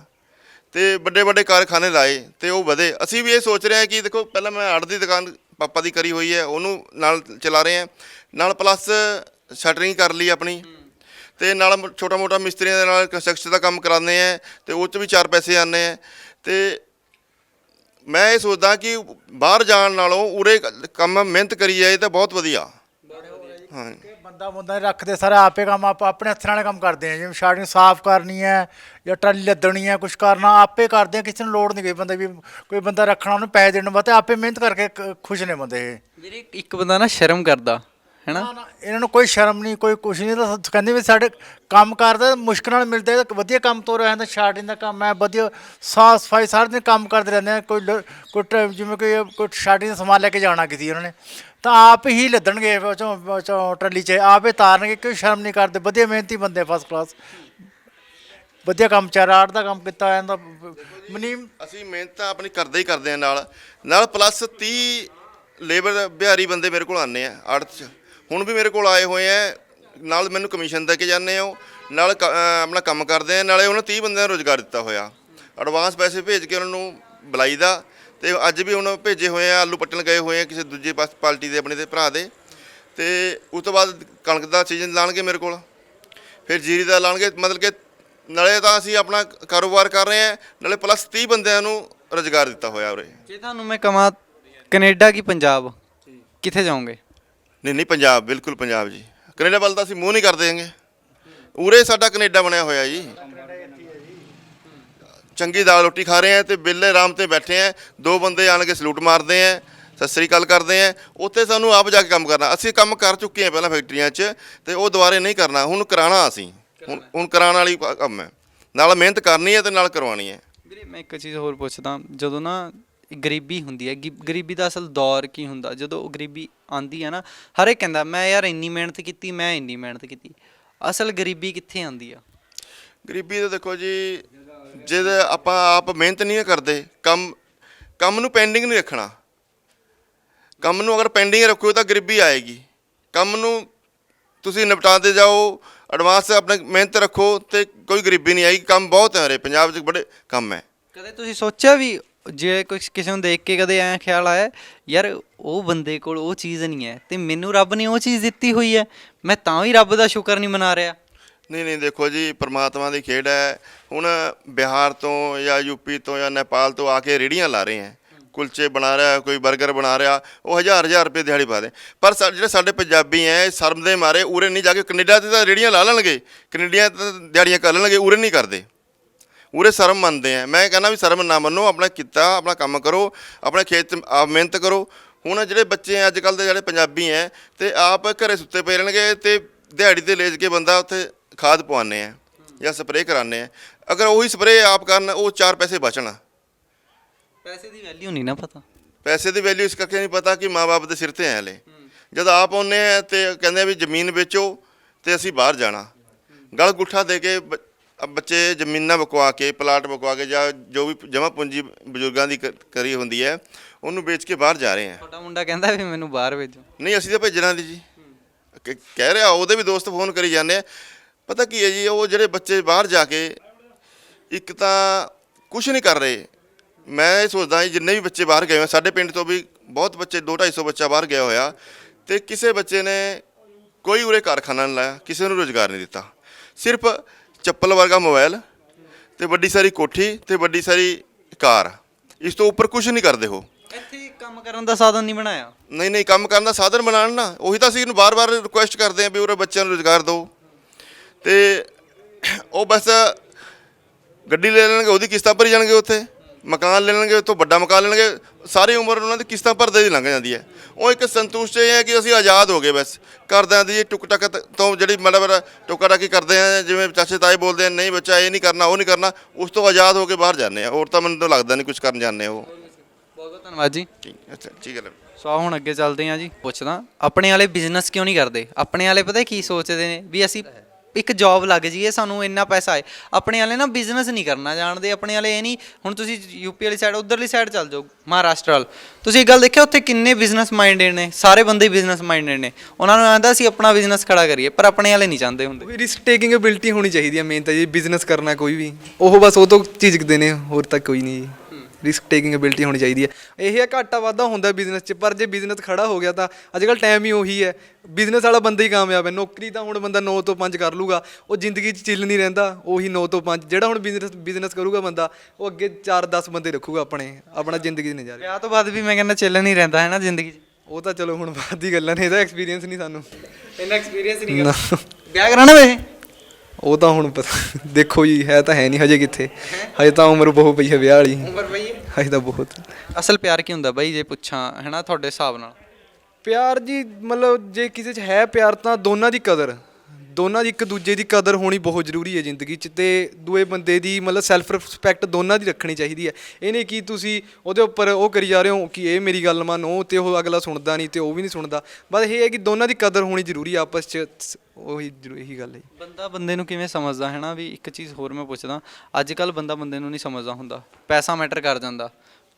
ਤੇ ਵੱਡੇ ਵੱਡੇ ਕਾਰਖਾਨੇ ਲਾਏ ਤੇ ਉਹ ਵਧੇ। ਅਸੀਂ ਵੀ ਇਹ ਸੋਚ ਰਹੇ ਹਾਂ ਕਿ ਦੇਖੋ, ਪਹਿਲਾਂ ਮੈਂ ਆੜ ਦੀ ਦੁਕਾਨ ਪਾਪਾ ਦੀ ਕਰੀ ਹੋਈ ਹੈ, ਉਹਨੂੰ ਨਾਲ ਚਲਾ ਰਹੇ ਹਾਂ। ਨਾਲ ਪਲੱਸ ਸ਼ਟਰਿੰਗ ਕਰ ਲਈ ਆਪਣੀ। ਤੇ ਨਾਲ ਛੋਟਾ ਮੋਟਾ ਮਿਸਤਰੀਆਂ ਦੇ ਨਾਲ ਕੰਸਟਰਕਸ਼ਨ ਦਾ ਕੰਮ ਕਰਾਉਂਦੇ ਆ ਤੇ ਉਹ 'ਚ ਵੀ ਚਾਰ ਪੈਸੇ ਆਉਂਦੇ ਆ ਤੇ ਮੈਂ ਇਹ ਸੋਚਦਾ ਕਿ ਬਾਹਰ ਜਾਣ ਨਾਲੋਂ ਉਰੇ ਕੰਮ ਮਿਹਨਤ ਕਰੀ ਜਾਏ ਤਾਂ ਬਹੁਤ ਵਧੀਆ। ਹਾਂ ਬੰਦਾ ਬੰਦਾ ਨਹੀਂ ਰੱਖਦੇ ਸਾਰਾ ਆਪੇ ਕੰਮ ਆਪ ਆਪਣੇ ਹੱਥਾਂ ਨਾਲ ਕੰਮ ਕਰਦੇ ਆ। ਜਿਵੇਂ ਸ਼ਾਰਟਿੰਗ ਸਾਫ਼ ਕਰਨੀ ਹੈ ਜਾਂ ਟਰਾਲੀ ਲੱਦਣੀ ਹੈ ਕੁਝ ਕਰਨਾ ਆਪੇ ਕਰਦੇ ਆ ਕਿਸੇ ਨੂੰ ਲੋੜ ਨਹੀਂ ਗਈ ਬੰਦੇ ਵੀ ਕੋਈ ਬੰਦਾ ਰੱਖਣਾ ਉਹਨੂੰ ਪੈਸੇ ਦੇਣ ਵਾਸਤੇ ਆਪੇ ਮਿਹਨਤ ਕਰਕੇ ਖੁਸ਼ ਨੇ ਬੰਦੇ ਇਹ। ਵੀਰੇ ਇੱਕ ਬੰਦਾ ਨਾ ਸ਼ਰਮ ਕਰਦਾ। ਹੈਨਾ? ਨਾ, ਇਹਨਾਂ ਨੂੰ ਕੋਈ ਸ਼ਰਮ ਨਹੀਂ ਕੋਈ ਕੁਛ ਨਹੀਂ ਤਾਂ ਕਹਿੰਦੇ ਵੀ ਸਾਡੇ ਕੰਮ ਕਰਦੇ ਮੁਸ਼ਕਿਲ ਨਾਲ ਮਿਲਦੇ ਤਾਂ ਵਧੀਆ ਕੰਮ ਤੋਂ ਰਹਿੰਦਾ ਸ਼ਾਰਟਿੰਗ ਦਾ ਕੰਮ ਹੈ ਵਧੀਆ ਸਾਫ਼ ਸਫ਼ਾਈ ਸਾਰੇ ਦਿਨ ਕੰਮ ਕਰਦੇ ਰਹਿੰਦੇ ਆ ਕੋਈ ਲ- ਕੋਈ ਟ- ਜਿਵੇਂ ਕੋਈ ਕੋਈ ਸ਼ਾਰਟਿੰਗ ਦਾ ਸਮਾਨ ਲੈ ਕੇ ਜਾਣਾ ਕਿਸੇ ਉਹਨਾਂ ਨੇ ਤਾਂ ਆਪ ਹੀ ਲੱਦਣਗੇ ਉਹ ਚੋਂ ਉਹ ਚੋਂ ਟਰਾਲੀ 'ਚ ਆਪੇ ਤਾਰਨਗੇ ਕੋਈ ਸ਼ਰਮ ਨਹੀਂ ਕਰਦੇ ਵਧੀਆ ਮਿਹਨਤੀ ਬੰਦੇ ਫਸਟ ਕਲਾਸ ਵਧੀਆ ਕੰਮ ਚਾਰ ਆਰਟ ਦਾ ਕੰਮ ਕੀਤਾ ਜਾਂਦਾ ਮਨੀਮ ਅਸੀਂ ਮਿਹਨਤ ਤਾਂ ਆਪਣੀ ਕਰਦੇ ਹੀ ਕਰਦੇ ਆ ਨਾਲ ਨਾਲ ਪਲੱਸ 30 ਲੇਬਰ ਬਿਹਾਰੀ ਬੰਦੇ ਮੇਰੇ ਕੋਲ ਆਉਂਦੇ ਆ ਆੜਤ 'ਚ। ਹੁਣ ਵੀ ਮੇਰੇ ਕੋਲ ਆਏ ਹੋਏ ਆ ਨਾਲ ਮੈਨੂੰ ਕਮਿਸ਼ਨ ਦੇ ਕੇ ਜਾਂਦੇ ਆ ਉਹ ਨਾਲ ਕ- ਅਹ ਆਪਣਾ ਕੰਮ ਕਰਦੇ ਆ ਨਾਲੇ ਉਹਨਾਂ 30 ਬੰਦਿਆਂ ਨੂੰ ਰੋਜ਼ਗਾਰ ਦਿੱਤਾ ਹੋਇਆ। ਐਡਵਾਂਸ ਪੈਸੇ ਭੇਜ ਕੇ ਉਹਨਾਂ ਨੂੰ ਬੁਲਾਈਦਾ ਤੇ ਅੱਜ ਵੀ ਹੁਣ ਭੇਜੇ ਹੋਏ ਆ ਆਲੂ ਪੱਟਣ ਗਏ ਹੋਏ ਆ ਕਿਸੇ ਦੂਜੇ ਪਾਸ ਪਾਰਟੀ ਦੇ ਆਪਣੇ ਦੇ ਭਰਾ ਦੇ ਤੇ ਉਸ ਤੋਂ ਬਾਅਦ ਕਣਕ ਦਾ ਸੀਜ਼ਨ ਲਾਣਗੇ ਮੇਰੇ ਕੋਲ। ਫਿਰ ਜੀਰੀ ਦਾ ਲਾਣਗੇ ਮਤਲਬ ਕਿ ਨਾਲੇ ਤਾਂ ਅਸੀਂ ਆਪਣਾ ਕਾਰੋਬਾਰ ਕਰ ਰਹੇ ਹਾਂ ਨਾਲੇ ਪਲੱਸ 30 ਬੰਦਿਆਂ ਨੂੰ ਰੋਜ਼ਗਾਰ ਦਿੱਤਾ ਹੋਇਆ ਉਰੇ। ਜੇ ਤੁਹਾਨੂੰ ਮੈਂ ਕਹਾਂ ਕੈਨੇਡਾ ਕੀ ਪੰਜਾਬ? ਕਿੱਥੇ ਜਾਓਗੇ? ਨਹੀਂ ਨਹੀਂ, ਪੰਜਾਬ, ਬਿਲਕੁਲ ਪੰਜਾਬ ਜੀ। ਕੈਨੇਡਾ ਵੱਲ ਤਾਂ ਅਸੀਂ ਮੂੰਹ ਨਹੀਂ ਕਰਦੇ ਹੈਗੇ। ਉਰੇ ਸਾਡਾ ਕੈਨੇਡਾ ਬਣਿਆ ਹੋਇਆ ਜੀ। ਚੰਗੀ ਦਾਲ ਰੋਟੀ ਖਾ ਰਹੇ ਆ ਤੇ ਬਿੱਲੇ ਆਰਾਮ ਤੇ ਬੈਠੇ ਆ। ਦੋ ਬੰਦੇ ਆਣ ਕੇ ਸਲੂਟ ਮਾਰਦੇ ਆ, ਸਤਿ ਸ੍ਰੀ ਅਕਾਲ ਕਰਦੇ ਆ। ਉੱਥੇ ਸਾਨੂੰ ਆਪ ਜਾ ਕੇ ਕੰਮ ਕਰਨਾ। ਅਸੀਂ ਕੰਮ ਕਰ ਚੁੱਕੇ ਆ ਪਹਿਲਾਂ ਫੈਕਟਰੀਆਂ 'ਚ ਤੇ ਉਹ ਦੁਬਾਰੇ ਨਹੀਂ ਕਰਨਾ। ਹੁਣ ਕਰਾਣਾ ਅਸੀਂ। ਹੁਣ ਹੁਣ ਕਰਾਉਣ ਵਾਲੀ ਕੰਮ ਹੈ। ਨਾਲ ਮਿਹਨਤ ਕਰਨੀ ਹੈ ਤੇ ਨਾਲ ਕਰਵਾਉਣੀ ਹੈ। ਵੀਰੇ, ਮੈਂ ਇੱਕ ਚੀਜ਼ ਹੋਰ ਪੁੱਛਦਾ। ਜਦੋਂ ਨਾ ਗਰੀਬੀ ਹੁੰਦੀ ਹੈ। ਗਰੀਬੀ ਦਾ ਅਸਲ ਦੌਰ ਕੀ ਹੁੰਦਾ? ਜਦੋਂ ਗਰੀਬੀ ਆਂਦੀ ਹੈ ਨਾ ਹਰ ਇੱਕ ਕਹਿੰਦਾ ਮੈਂ ਯਾਰ ਇੰਨੀ ਮਿਹਨਤ ਕੀਤੀ ਮੈਂ ਇੰਨੀ ਮਿਹਨਤ ਕੀਤੀ। ਅਸਲ ਗਰੀਬੀ ਕਿੱਥੇ ਆਂਦੀ ਆ? ਗਰੀਬੀ ਤਾਂ ਦੇਖੋ ਜੀ ਜਦ ਆਪਾਂ ਆਪ ਮਿਹਨਤ ਨਹੀਂ ਕਰਦੇ ਕੰਮ ਕੰਮ ਨੂੰ ਪੈਂਡਿੰਗ ਨਹੀਂ ਰੱਖਣਾ। ਕੰਮ ਨੂੰ ਅਗਰ ਪੈਂਡਿੰਗ ਰੱਖੋ ਤਾਂ ਗਰੀਬੀ ਆਏਗੀ। ਕੰਮ ਨੂੰ ਤੁਸੀਂ ਨਿਪਟਾਉਂਦੇ ਜਾਓ ਐਡਵਾਂਸ ਆਪਣੀ ਮਿਹਨਤ ਰੱਖੋ ਤੇ ਕੋਈ ਗਰੀਬੀ ਨਹੀਂ ਆਏਗੀ। ਕੰਮ ਬਹੁਤ ਹੈ ਹਰੇ ਪੰਜਾਬ 'ਚ ਬੜੇ ਕੰਮ ਹੈ। ਕਦੇ ਤੁਸੀਂ ਸੋਚਿਆ ਵੀ ਜੇ ਕੋਈ ਕਿਸੇ ਨੂੰ ਦੇਖ ਕੇ ਕਦੇ ਐਂ ਖਿਆਲ ਆਇਆ, ਯਾਰ ਉਹ ਬੰਦੇ ਕੋਲ ਉਹ ਚੀਜ਼ ਨਹੀਂ ਹੈ ਤੇ ਮੈਨੂੰ ਰੱਬ ਨੇ ਉਹ ਚੀਜ਼ ਦਿੱਤੀ ਹੋਈ ਹੈ, ਮੈਂ ਤਾਂ ਵੀ ਰੱਬ ਦਾ ਸ਼ੁਕਰ ਨਹੀਂ ਮਨਾ ਰਿਹਾ। ਨਹੀਂ ਨਹੀਂ, ਦੇਖੋ ਜੀ, ਪ੍ਰਮਾਤਮਾ ਦੀ ਖੇਡ ਹੈ। ਹੁਣ ਬਿਹਾਰ ਤੋਂ ਜਾਂ ਯੂਪੀ ਤੋਂ ਜਾਂ ਨੇਪਾਲ ਤੋਂ ਆ ਕੇ ਰੇੜੀਆਂ ਲਾ ਰਹੇ ਹੈ। ਕੁਲਚੇ ਬਣਾ ਰਿਹਾ, ਕੋਈ 버ਗਰ ਬਣਾ ਰਿਹਾ, ਉਹ ਹਜ਼ਾਰ ਹਜ਼ਾਰ ਰੁਪਏ ਦਿਹਾੜੀ ਪਾ ਦੇ। ਪਰ ਸਾ- ਜਿਹੜੇ ਸਾਡੇ ਪੰਜਾਬੀ ਐ, ਸ਼ਰਮ ਦੇ ਮਾਰੇ, ਉਰੇ ਨਹੀਂ ਜਾ ਕੇ ਕੈਨੇਡਾ ਤੇ ਤਾਂ ਰੇੜੀਆਂ ਲਾ ਲੈਣਗੇ। ਕੈਨੇਡੀਆਂ ਤੇ ਤਾਂ ਦਿਹਾੜੀਆਂ ਕਰ ਲੈਣਗੇ, ਉਰੇ ਨਹੀਂ ਕਰਦੇ। ਉਰੇ ਸ਼ਰਮ ਮੰਨਦੇ ਆ। ਮੈਂ ਕਹਿੰਦਾ ਵੀ ਸ਼ਰਮ ਨਾ ਮੰਨੋ ਆਪਣਾ ਕੀਤਾ ਆਪਣਾ ਕੰਮ ਕਰੋ ਆਪਣੇ ਖੇਤ 'ਚ ਆਪ ਮਿਹਨਤ ਕਰੋ। ਹੁਣ ਜਿਹੜੇ ਬੱਚੇ ਆ ਅੱਜ ਕੱਲ ਦੇ ਜਿਹੜੇ ਪੰਜਾਬੀ ਐ ਤੇ ਆਪ ਘਰੇ ਸੁੱਤੇ ਪਏ ਰਹਿਣਗੇ ਤੇ ਦਿਹਾੜੀ ਤੇ ਲੇਜ ਕੇ ਬੰਦਾ ਉੱਥੇ ਖਾਦ ਪਵਾਉਂਦੇ ਆ ਜਾਂ ਸਪਰੇਅ ਕਰਾਉਂਦੇ ਆ। ਅਗਰ ਉਹੀ ਸਪਰੇਅ ਆਪ ਕਰਨ ਉਹ ਚਾਰ ਪੈਸੇ ਬਚਣ। ਪੈਸੇ ਦੀ ਵੈਲਿਊ ਨਹੀਂ ਨਾ ਪਤਾ। ਪੈਸੇ ਦੀ ਵੈਲਿਊ ਇਸ ਕਰਕੇ ਨਹੀਂ ਪਤਾ ਕਿ ਮਾਪੇ ਦੇ ਸਿਰ ਤੇ ਐ ਹਲੇ। ਜਦ ਆਪ ਆਉਂਦੇ ਆ ਤੇ ਕਹਿੰਦੇ ਆ ਵੀ ਜ਼ਮੀਨ ਵੇਚੋ ਤੇ ਅਸੀਂ ਬਾਹਰ ਜਾਣਾ। ਗਲ ਗੁੱਠਾ ਦੇ ਕੇ ਬੱਚੇ ਜ਼ਮੀਨਾਂ ਬਕਵਾ ਕੇ ਪਲਾਟ ਬਕਵਾ ਕੇ ਜਾਂ ਜੋ ਵੀ ਜਮਾ ਪੂੰਜੀ ਬਜ਼ੁਰਗਾਂ ਦੀ ਕ- ਕਰੀ ਹੁੰਦੀ ਹੈ ਉਹਨੂੰ ਵੇਚ ਕੇ ਬਾਹਰ ਜਾ ਰਹੇ ਆ ਤੁਹਾਡਾ ਮੁੰਡਾ ਕਹਿੰਦਾ ਵੀ ਮੈਨੂੰ ਬਾਹਰ ਭੇਜੋ। ਨਹੀਂ ਅਸੀਂ ਤਾਂ ਭੇਜਣਾ ਦੀ ਜੀ। ਕ- ਕਹਿ ਰਿਹਾ ਉਹਦੇ ਵੀ ਦੋਸਤ ਫੋਨ ਕਰੀ ਜਾਂਦੇ ਆ। ਪਤਾ ਕੀ ਹੈ ਜੀ ਉਹ ਜਿਹੜੇ ਬੱਚੇ ਬਾਹਰ ਜਾ ਕੇ ਇੱਕ ਤਾਂ ਕੁਝ ਨਹੀਂ ਕਰ ਰਹੇ। ਮੈਂ ਇਹ ਸੋਚਦਾ ਜੀ ਜਿੰਨੇ ਵੀ ਬੱਚੇ ਬਾਹਰ ਗਏ ਹੋਏ ਸਾਡੇ ਪਿੰਡ ਤੋਂ ਵੀ ਬਹੁਤ ਬੱਚੇ 2-250 ਬੱਚਾ ਬਾਹਰ ਗਿਆ ਹੋਇਆ ਤੇ ਕਿਸੇ ਬੱਚੇ ਨੇ ਕੋਈ ਉਰੇ ਕਾਰਖਾਨਾ ਨਹੀਂ ਲਾਇਆ ਕਿਸੇ ਨੂੰ ਰੋਜ਼ਗਾਰ ਨਹੀਂ ਦਿੱਤਾ। ਸਿਰਫ ਚੱਪਲ ਵਰਗਾ ਮੋਬਾਈਲ ਤੇ ਵੱਡੀ ਸਾਰੀ ਕੋਠੀ ਤੇ ਵੱਡੀ ਸਾਰੀ ਕਾਰ। ਇਸ ਤੋਂ ਉੱਪਰ ਕੁਝ ਨਹੀਂ ਕਰਦੇ ਹੋ ਇੱਥੇ ਕੰਮ ਕਰਨ ਦਾ ਸਾਧਨ ਨਹੀਂ ਬਣਾਇਆ? ਨਹੀਂ ਨਹੀਂ ਕੰਮ ਕਰਨ ਦਾ ਸਾਧਨ ਬਣਾਉਣ ਨਾ। ਉਹੀ ਤਾਂ ਅਸੀਂ ਇਹਨੂੰ ਬਾਰ-ਬਾਰ ਰਿਕੁਐਸਟ ਕਰਦੇ ਆਂ ਵੀ ਉਹਰੇ ਬੱਚਿਆਂ ਨੂੰ ਰੋਜ਼ਗਾਰ ਦਿਓ। ਤੇ ਉਹ ਬਸ ਗੱਡੀ ਲੈ ਲੈਣਗੇ ਉਹਦੀ ਕਿਸ਼ਤਾਂ ਭਰੀ ਜਾਣਗੇ ਉੱਥੇ। ਮਕਾਨ ਲੈ ਲੈਣਗੇ ਉੱਥੋਂ ਵੱਡਾ ਮਕਾਨ ਲੈਣਗੇ ਸਾਰੀ ਉਮਰ ਉਹਨਾਂ ਦੀ ਕਿਸ਼ਤਾਂ ਭਰਦੇ ਹੀ ਲੰਘ ਜਾਂਦੀ ਹੈ। ਉਹ ਇੱਕ ਸੰਤੁਸ਼ਟ ਇਹ ਹੈ ਕਿ ਅਸੀਂ ਆਜ਼ਾਦ ਹੋ ਗਏ ਬਸ। ਕਰਦਿਆਂ ਦੀ ਟੁਕ ਟਕ ਤ- ਤੋਂ ਜਿਹੜੀ ਮਤਲਬ ਟੋਕਾ ਟਾਕੀ ਕਰਦੇ ਆ ਜਿਵੇਂ ਚਾਚੇ ਤਾਏ ਬੋਲਦੇ ਆ ਨਹੀਂ ਬੱਚਾ ਇਹ ਨਹੀਂ ਕਰਨਾ ਉਹ ਨਹੀਂ ਕਰਨਾ ਉਸ ਤੋਂ ਆਜ਼ਾਦ ਹੋ ਕੇ ਬਾਹਰ ਜਾਂਦੇ ਆ। ਹੋਰ ਤਾਂ ਮੈਨੂੰ ਤਾਂ ਲੱਗਦਾ ਨਹੀਂ ਕੁਝ ਕਰਨ ਜਾਂਦੇ ਉਹ। ਬਹੁਤ ਬਹੁਤ ਧੰਨਵਾਦ ਜੀ। ਅੱਛਾ ਠੀਕ ਹੈ ਸੋ ਹੁਣ ਅੱਗੇ ਚੱਲਦੇ ਹਾਂ ਜੀ ਪੁੱਛਦਾ ਆਪਣੇ ਵਾਲੇ ਬਿਜ਼ਨਸ ਕਿਉਂ ਨਹੀਂ ਕਰਦੇ? ਆਪਣੇ ਵਾਲੇ ਪਤਾ ਕੀ ਸੋਚਦੇ ਨੇ? ਵੀ ਅਸੀਂ ਇੱਕ ਜੌਬ ਲੱਗ ਜਾਈਏ ਸਾਨੂੰ ਇੰਨਾ ਪੈਸਾ ਆਏ। ਆਪਣੇ ਵਾਲੇ ਨਾ ਬਿਜ਼ਨਸ ਨਹੀਂ ਕਰਨਾ ਜਾਣਦੇ, ਆਪਣੇ ਵਾਲੇ ਇਹ ਨਹੀਂ, ਹੁਣ ਤੁਸੀਂ ਯੂਪੀ ਵਾਲੀ ਸਾਈਡ ਉਧਰਲੀ ਸਾਈਡ ਚੱਲ ਜਾਓ, ਮਹਾਰਾਸ਼ਟਰ ਵਾਲ। ਤੁਸੀਂ ਇੱਕ ਗੱਲ ਦੇਖਿਆ, ਉੱਥੇ ਕਿੰਨੇ ਬਿਜ਼ਨਸ ਮਾਈਂਡਡ ਨੇ, ਸਾਰੇ ਬੰਦੇ ਬਿਜ਼ਨਸ ਮਾਈਂਡਡ ਨੇ। ਉਹਨਾਂ ਨੂੰ ਆਂਦਾ ਅਸੀਂ ਆਪਣਾ ਬਿਜ਼ਨਸ ਖੜਾ ਕਰੀਏ, ਪਰ ਆਪਣੇ ਵਾਲੇ ਨਹੀਂ ਚਾਹੁੰਦੇ ਹੁੰਦੇ। ਵੀ ਰਿਸਕ ਟੇਕਿੰਗ ਐਬਿਲਿਟੀ ਹੋਣੀ ਚਾਹੀਦੀ ਹੈ ਮੇਨ ਤਾਂ ਜੀ ਬਿਜ਼ਨਸ ਕਰਨਾ ਕੋਈ ਵੀ। ਉਹ ਬਸ ਉਹ ਤੋਂ ਝਿਜਕਦੇ ਨੇ, ਹੋਰ ਤਾਂ ਕੋਈ ਨਹੀਂ ਜੀ। ਰਿਸਕ ਟੇਕਿੰਗ ਐਬਿਲਿਟੀ ਹੋਣੀ ਚਾਹੀਦੀ ਹੈ। ਇਹ ਹੈ ਘਾਟਾ ਵਾਧਾ ਹੁੰਦਾ ਬਿਜ਼ਨਸ 'ਚ ਪਰ ਜੇ ਬਿਜ਼ਨਸ ਖੜਾ ਹੋ ਗਿਆ ਤਾਂ ਅੱਜ ਕੱਲ ਟਾਈਮ ਹੀ ਉਹੀ ਹੈ। ਬਿਜ਼ਨਸ ਵਾਲਾ ਬੰਦਾ ਹੀ ਕਾਮਯਾਬ ਹੈ। ਨੌਕਰੀ ਤਾਂ ਹੁਣ ਬੰਦਾ 9 ਤੋਂ 5 ਕਰ ਲੂਗਾ। ਉਹ ਜ਼ਿੰਦਗੀ 'ਚ ਚਿੱਲ ਨਹੀਂ ਰਹਿੰਦਾ ਉਹੀ 9 ਤੋਂ 5 ਜਿਹੜਾ ਹੁਣ ਬਿਜ਼ਨਸ ਬਿਜ਼ਨਸ ਕਰੂਗਾ ਬੰਦਾ ਉਹ ਅੱਗੇ 4-10 ਬੰਦੇ ਰੱਖੂਗਾ ਆਪਣੇ ਆਪਣਾ ਜ਼ਿੰਦਗੀ ਦੇ ਨਜ਼ਾਰੇ। ਵਿਆਹ ਤੋਂ ਬਾਅਦ ਵੀ ਮੈਂ ਕਹਿੰਦਾ ਚੱਲ ਨਹੀਂ ਰਹਿੰਦਾ ਹੈ ਨਾ ਜ਼ਿੰਦਗੀ 'ਚ? ਉਹ ਤਾਂ ਚਲੋ ਹੁਣ ਬਾਅਦ ਦੀ ਗੱਲਾਂ ਨੇ ਇਹਦਾ ਐਕਸਪੀਰੀਅੰਸ ਨਹੀਂ ਸਾਨੂੰ। ਇੰਨਾ ਐਕਸਪੀਰੀਅੰਸ ਨਹੀਂ। ਵਿਆਹ ਕਰਾਣਾ ਵੇ? ਉਹ ਤਾਂ ਹੁਣ ਪਤਾ ਦੇਖੋ ਜੀ ਹੈ ਤਾਂ ਹੈ ਨਹੀਂ ਹਜੇ ਕਿੱਥੇ। ਹਜੇ ਤਾਂ ਉਮਰ ਬਹੁਤ ਪਈ ਹੈ ਵਿਆਹ ਵਾਲੀ। ਉਮਰ ਪਈ ਹੈ? ਹਜੇ ਤਾਂ ਬਹੁਤ। ਅਸਲ ਪਿਆਰ ਕੀ ਹੁੰਦਾ ਬਾਈ ਜੇ ਪੁੱਛਾਂ ਹੈਨਾ ਤੁਹਾਡੇ ਹਿਸਾਬ ਨਾਲ? ਪਿਆਰ ਜੀ ਮਤਲਬ ਜੇ ਕਿਸੇ 'ਚ ਹੈ ਪਿਆਰ ਤਾਂ ਦੋਨਾਂ ਦੀ ਕਦਰ। ਦੋਨਾਂ ਦੀ ਇੱਕ ਦੂਜੇ ਦੀ ਕਦਰ ਹੋਣੀ ਬਹੁਤ ਜ਼ਰੂਰੀ ਹੈ ਜ਼ਿੰਦਗੀ 'ਚ ਤੇ ਦੂਏ ਬੰਦੇ ਦੀ ਮਤਲਬ ਸੈਲਫ ਰਿਸਪੈਕਟ ਦੋਨਾਂ ਦੀ ਰੱਖਣੀ ਚਾਹੀਦੀ ਹੈ। ਇਹ ਨਹੀਂ ਕਿ ਤੁਸੀਂ ਉਹਦੇ ਉੱਪਰ ਉਹ ਕਰੀ ਜਾ ਰਹੇ ਹੋ ਕਿ ਇਹ ਮੇਰੀ ਗੱਲ ਮੰਨੋ ਤੇ ਉਹ ਅਗਲਾ ਸੁਣਦਾ ਨਹੀਂ ਤੇ ਉਹ ਵੀ ਨਹੀਂ ਸੁਣਦਾ। ਬਸ ਇਹ ਹੈ ਕਿ ਦੋਨਾਂ ਦੀ ਕਦਰ ਹੋਣੀ ਜ਼ਰੂਰੀ ਹੈ ਆਪਸ 'ਚ ਉਹੀ ਇਹੀ ਗੱਲ ਹੈ। ਬੰਦਾ ਬੰਦੇ ਨੂੰ ਕਿਵੇਂ ਸਮਝਦਾ ਹੈ ਨਾ? ਵੀ ਇੱਕ ਚੀਜ਼ ਹੋਰ ਮੈਂ ਪੁੱਛਦਾ ਅੱਜ ਕੱਲ ਬੰਦਾ ਬੰਦੇ ਨੂੰ ਨਹੀਂ ਸਮਝਦਾ ਹੁੰਦਾ। ਪੈਸਾ ਮੈਟਰ ਕਰ ਜਾਂਦਾ।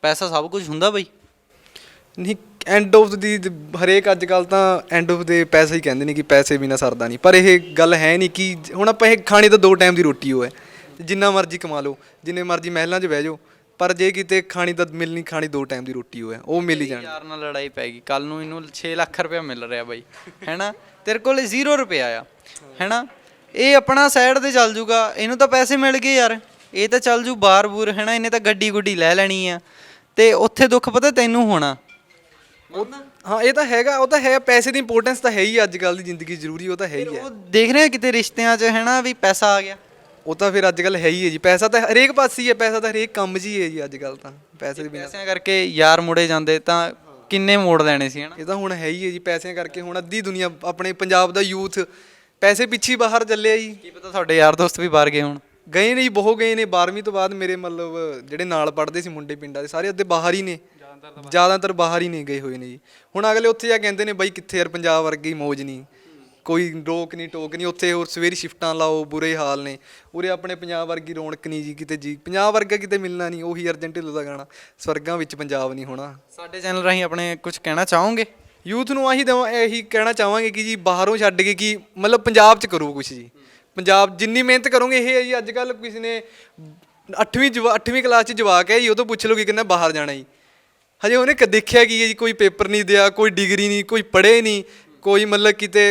ਪੈਸਾ ਸਭ ਕੁਝ ਹੁੰਦਾ ਬਈ? ਨਹੀਂ ਐਂਡ ਆਫ ਦੀ ਹਰੇਕ ਅੱਜ ਕੱਲ ਤਾਂ ਐਂਡ ਆਫ ਦੇ ਪੈਸੇ ਹੀ ਕਹਿੰਦੇ ਨੇ ਕਿ ਪੈਸੇ ਬਿਨਾ ਸਰਦਾ ਨਹੀਂ। ਪਰ ਇਹ ਗੱਲ ਹੈ ਨਹੀਂ ਕਿ ਹੁਣ ਆਪਾਂ ਇਹ ਖਾਣੀ ਤਾਂ ਦੋ ਟਾਈਮ ਦੀ ਰੋਟੀ ਹੋ ਹੈ। ਜਿੰਨਾ ਮਰਜ਼ੀ ਕਮਾ ਲਓ, ਜਿੰਨੇ ਮਰਜ਼ੀ ਮਹਿਲਾਂ 'ਚ ਬਹਿ ਜਾਓ, ਪਰ ਜੇ ਕਿਤੇ ਖਾਣੀ ਤਾਂ ਮਿਲਣੀ ਖਾਣੀ ਦੋ ਟਾਈਮ ਦੀ ਰੋਟੀ ਹੋ, ਉਹ ਮਿਲ ਹੀ ਜਾਣੀ। ਯਾਰ ਨਾਲ ਲੜਾਈ ਪੈ ਗਈ ਕੱਲ ਨੂੰ ਇਹਨੂੰ 6 ਲੱਖ ਰੁਪਇਆ ਮਿਲ ਰਿਹਾ ਬਾਈ, ਹੈਨਾ? ਤੇਰੇ ਕੋਲ 0 ਰੁਪਇਆ ਆ, ਹੈਨਾ? ਇਹ ਆਪਣਾ ਸਾਈਡ ਤੇ ਚੱਲ ਜੂਗਾ, ਇਹਨੂੰ ਤਾਂ ਪੈਸੇ ਮਿਲ ਗਏ ਯਾਰ, ਇਹ ਤਾਂ ਚੱਲ ਜੂ ਬਾਰ ਬੂਰ ਹੈਨਾ? ਇਹਨੇ ਤਾਂ ਗੱਡੀ ਗੁੱਡੀ ਲੈ ਲੈਣੀ ਆ, ਤੇ ਉੱਥੇ ਦੁੱਖ ਪਤਾ ਤੈਨੂੰ ਹੋਣਾ। ਹਾਂ ਇਹ ਤਾਂ ਹੈਗਾ ਉਹ ਤਾਂ ਹੈ ਪੈਸੇ ਦੀ ਇੰਪੋਰਟੈਂਸ ਤਾਂ ਹੈ ਹੀ ਅੱਜ ਕੱਲ ਦੀ ਜ਼ਿੰਦਗੀ 'ਚ ਜ਼ਰੂਰੀ ਉਹ ਤਾਂ ਹੈ ਹੀ ਹੈ ਉਹ ਦੇਖ ਰਹੇ ਹੋ ਕਿਤੇ ਰਿਸ਼ਤਿਆਂ 'ਚ ਹੈਨਾ ਵੀ ਪੈਸਾ ਆ ਗਿਆ? ਉਹ ਤਾਂ ਫਿਰ ਅੱਜ ਕੱਲ ਹੈ ਹੀ ਹੈ ਜੀ ਪੈਸਾ ਤਾਂ ਹਰੇਕ ਪਾਸੇ ਹੀ ਹੈ ਪੈਸਾ ਤਾਂ ਹਰੇਕ ਕੰਮ 'ਚ ਹੀ ਹੈ ਜੀ ਅੱਜ ਕੱਲ ਤਾਂ ਪੈਸੇ ਦੇ ਬਿਨਾਂ। ਪੈਸਿਆਂ ਕਰਕੇ ਯਾਰ ਮੁੜੇ ਜਾਂਦੇ ਤਾਂ ਕਿੰਨੇ ਮੋੜ ਲੈਣੇ ਸੀ ਹਨਾ? ਇਹ ਤਾਂ ਹੁਣ ਹੈ ਹੀ ਹੈ ਜੀ ਪੈਸਿਆਂ ਕਰਕੇ ਹੁਣ ਅੱਧੀ ਦੁਨੀਆ ਆਪਣੇ ਪੰਜਾਬ ਦਾ ਯੂਥ ਪੈਸੇ ਪਿੱਛੇ ਹੀ ਬਾਹਰ ਚੱਲਿਆ ਜੀ। ਕੀ ਪਤਾ ਤੁਹਾਡੇ ਯਾਰ ਦੋਸਤ ਵੀ ਬਾਹਰ ਗਏ ਹੋਣ। ਗਏ ਨੇ ਜੀ ਬਹੁਤ ਗਏ ਨੇ 12ਵੀਂ ਤੋਂ ਬਾਅਦ ਮੇਰੇ ਮਤਲਬ ਜਿਹੜੇ ਨਾਲ ਪੜ੍ਹਦੇ ਸੀ ਮੁੰਡੇ ਪਿੰਡਾਂ ਦੇ ਸਾਰੇ ਅੱਧੇ ਬਾਹਰ ਹੀ ਨੇ। ਜ਼ਿਆਦਾਤਰ ਬਾਹਰ ਹੀ ਨੇ ਗਏ ਹੋਏ ਨੇ ਜੀ। ਹੁਣ ਅਗਲੇ ਉੱਥੇ ਜਾ ਕੇ ਕਹਿੰਦੇ ਨੇ ਬਾਈ ਕਿੱਥੇ ਯਾਰ ਪੰਜਾਬ ਵਰਗੀ ਮੌਜ ਨਹੀਂ। ਕੋਈ ਰੋਕ ਨਹੀਂ ਟੋਕ ਨਹੀਂ। ਉੱਥੇ ਹੋਰ ਸਵੇਰੀ ਸ਼ਿਫਟਾਂ ਲਾਓ ਬੁਰੇ ਹਾਲ ਨੇ। ਉਰੇ ਆਪਣੇ ਪੰਜਾਬ ਵਰਗੀ ਰੌਣਕ ਨਹੀਂ ਜੀ ਕਿਤੇ ਜੀ। ਪੰਜਾਬ ਵਰਗਾ ਕਿਤੇ ਮਿਲਣਾ ਨਹੀਂ ਉਹੀ ਅਰਜਨ ਢਿੱਲੋਂ ਦਾ ਗਾਣਾ। ਸਵਰਗਾਂ ਵਿੱਚ ਪੰਜਾਬ ਨਹੀਂ ਹੋਣਾ। ਸਾਡੇ ਚੈਨਲ ਰਾਹੀਂ ਆਪਣੇ ਕੁਝ ਕਹਿਣਾ ਚਾਹੋਗੇ? ਯੂਥ ਨੂੰ ਆਹੀ ਦਵਾਂ ਇਹੀ ਕਹਿਣਾ ਚਾਹਾਂਗੇ ਕਿ ਜੀ ਬਾਹਰੋਂ ਛੱਡ ਕੇ ਕਿ ਮਤਲਬ ਪੰਜਾਬ 'ਚ ਕਰੋ ਕੁਛ ਜੀ। ਪੰਜਾਬ ਜਿੰਨੀ ਮਿਹਨਤ ਕਰੋਗੇ ਇਹ ਹੈ ਜੀ ਅੱਜ ਕੱਲ ਕਿਸੇ ਨੇ 8ਵੀਂ 8ਵੀਂ ਕਲਾਸ 'ਚ ਜਵਾਕ ਹੈ ਜੀ ਉਹ ਤੋਂ ਪੁੱਛ ਲਓ ਕਿ ਕਿੰਨਾ ਬਾਹਰ ਜਾਣਾ ਜੀ। ਹਜੇ ਉਹਨੇ ਕ ਦੇਖਿਆ ਕੀ ਹੈ ਜੀ ਕੋਈ ਪੇਪਰ ਨਹੀਂ ਦਿਆ ਕੋਈ ਡਿਗਰੀ ਨਹੀਂ ਕੋਈ ਪੜ੍ਹੇ ਨਹੀਂ ਕੋਈ ਮਤਲਬ ਕਿਤੇ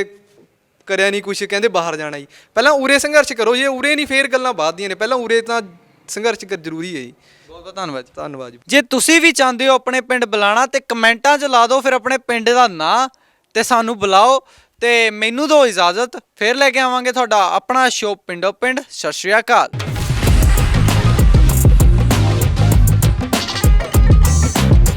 ਕਰਿਆ ਨਹੀਂ ਕੁਛ ਕਹਿੰਦੇ ਬਾਹਰ ਜਾਣਾ ਜੀ। ਪਹਿਲਾਂ ਉਰੇ ਸੰਘਰਸ਼ ਕਰੋ ਜੇ ਉਰੇ ਨਹੀਂ ਫੇਰ ਗੱਲਾਂ ਬਾਅਦ ਦੀਆਂ ਨੇ ਪਹਿਲਾਂ ਉਰੇ ਤਾਂ ਸੰਘਰਸ਼ ਕਰ ਜ਼ਰੂਰੀ ਹੈ ਜੀ। ਬਹੁਤ ਬਹੁਤ ਧੰਨਵਾਦ। ਧੰਨਵਾਦ ਜੀ। ਜੇ ਤੁਸੀਂ ਵੀ ਚਾਹੁੰਦੇ ਹੋ ਆਪਣੇ ਪਿੰਡ ਬੁਲਾਣਾ ਤੇ ਕਮੈਂਟਾਂ 'ਚ ਲਾ ਦਿਓ ਫਿਰ ਆਪਣੇ ਪਿੰਡ ਦਾ ਨਾਂ ਤੇ ਸਾਨੂੰ ਬੁਲਾਓ ਤੇ ਮੈਨੂੰ ਦਿਓ ਇਜਾਜ਼ਤ ਫਿਰ ਲੈ ਕੇ ਆਵਾਂਗੇ ਤੁਹਾਡਾ ਆਪਣਾ ਸ਼ੋਅ ਪਿੰਡੋ ਪਿੰਡ। ਸਤਿ ਸ਼੍ਰੀ ਅਕਾਲ।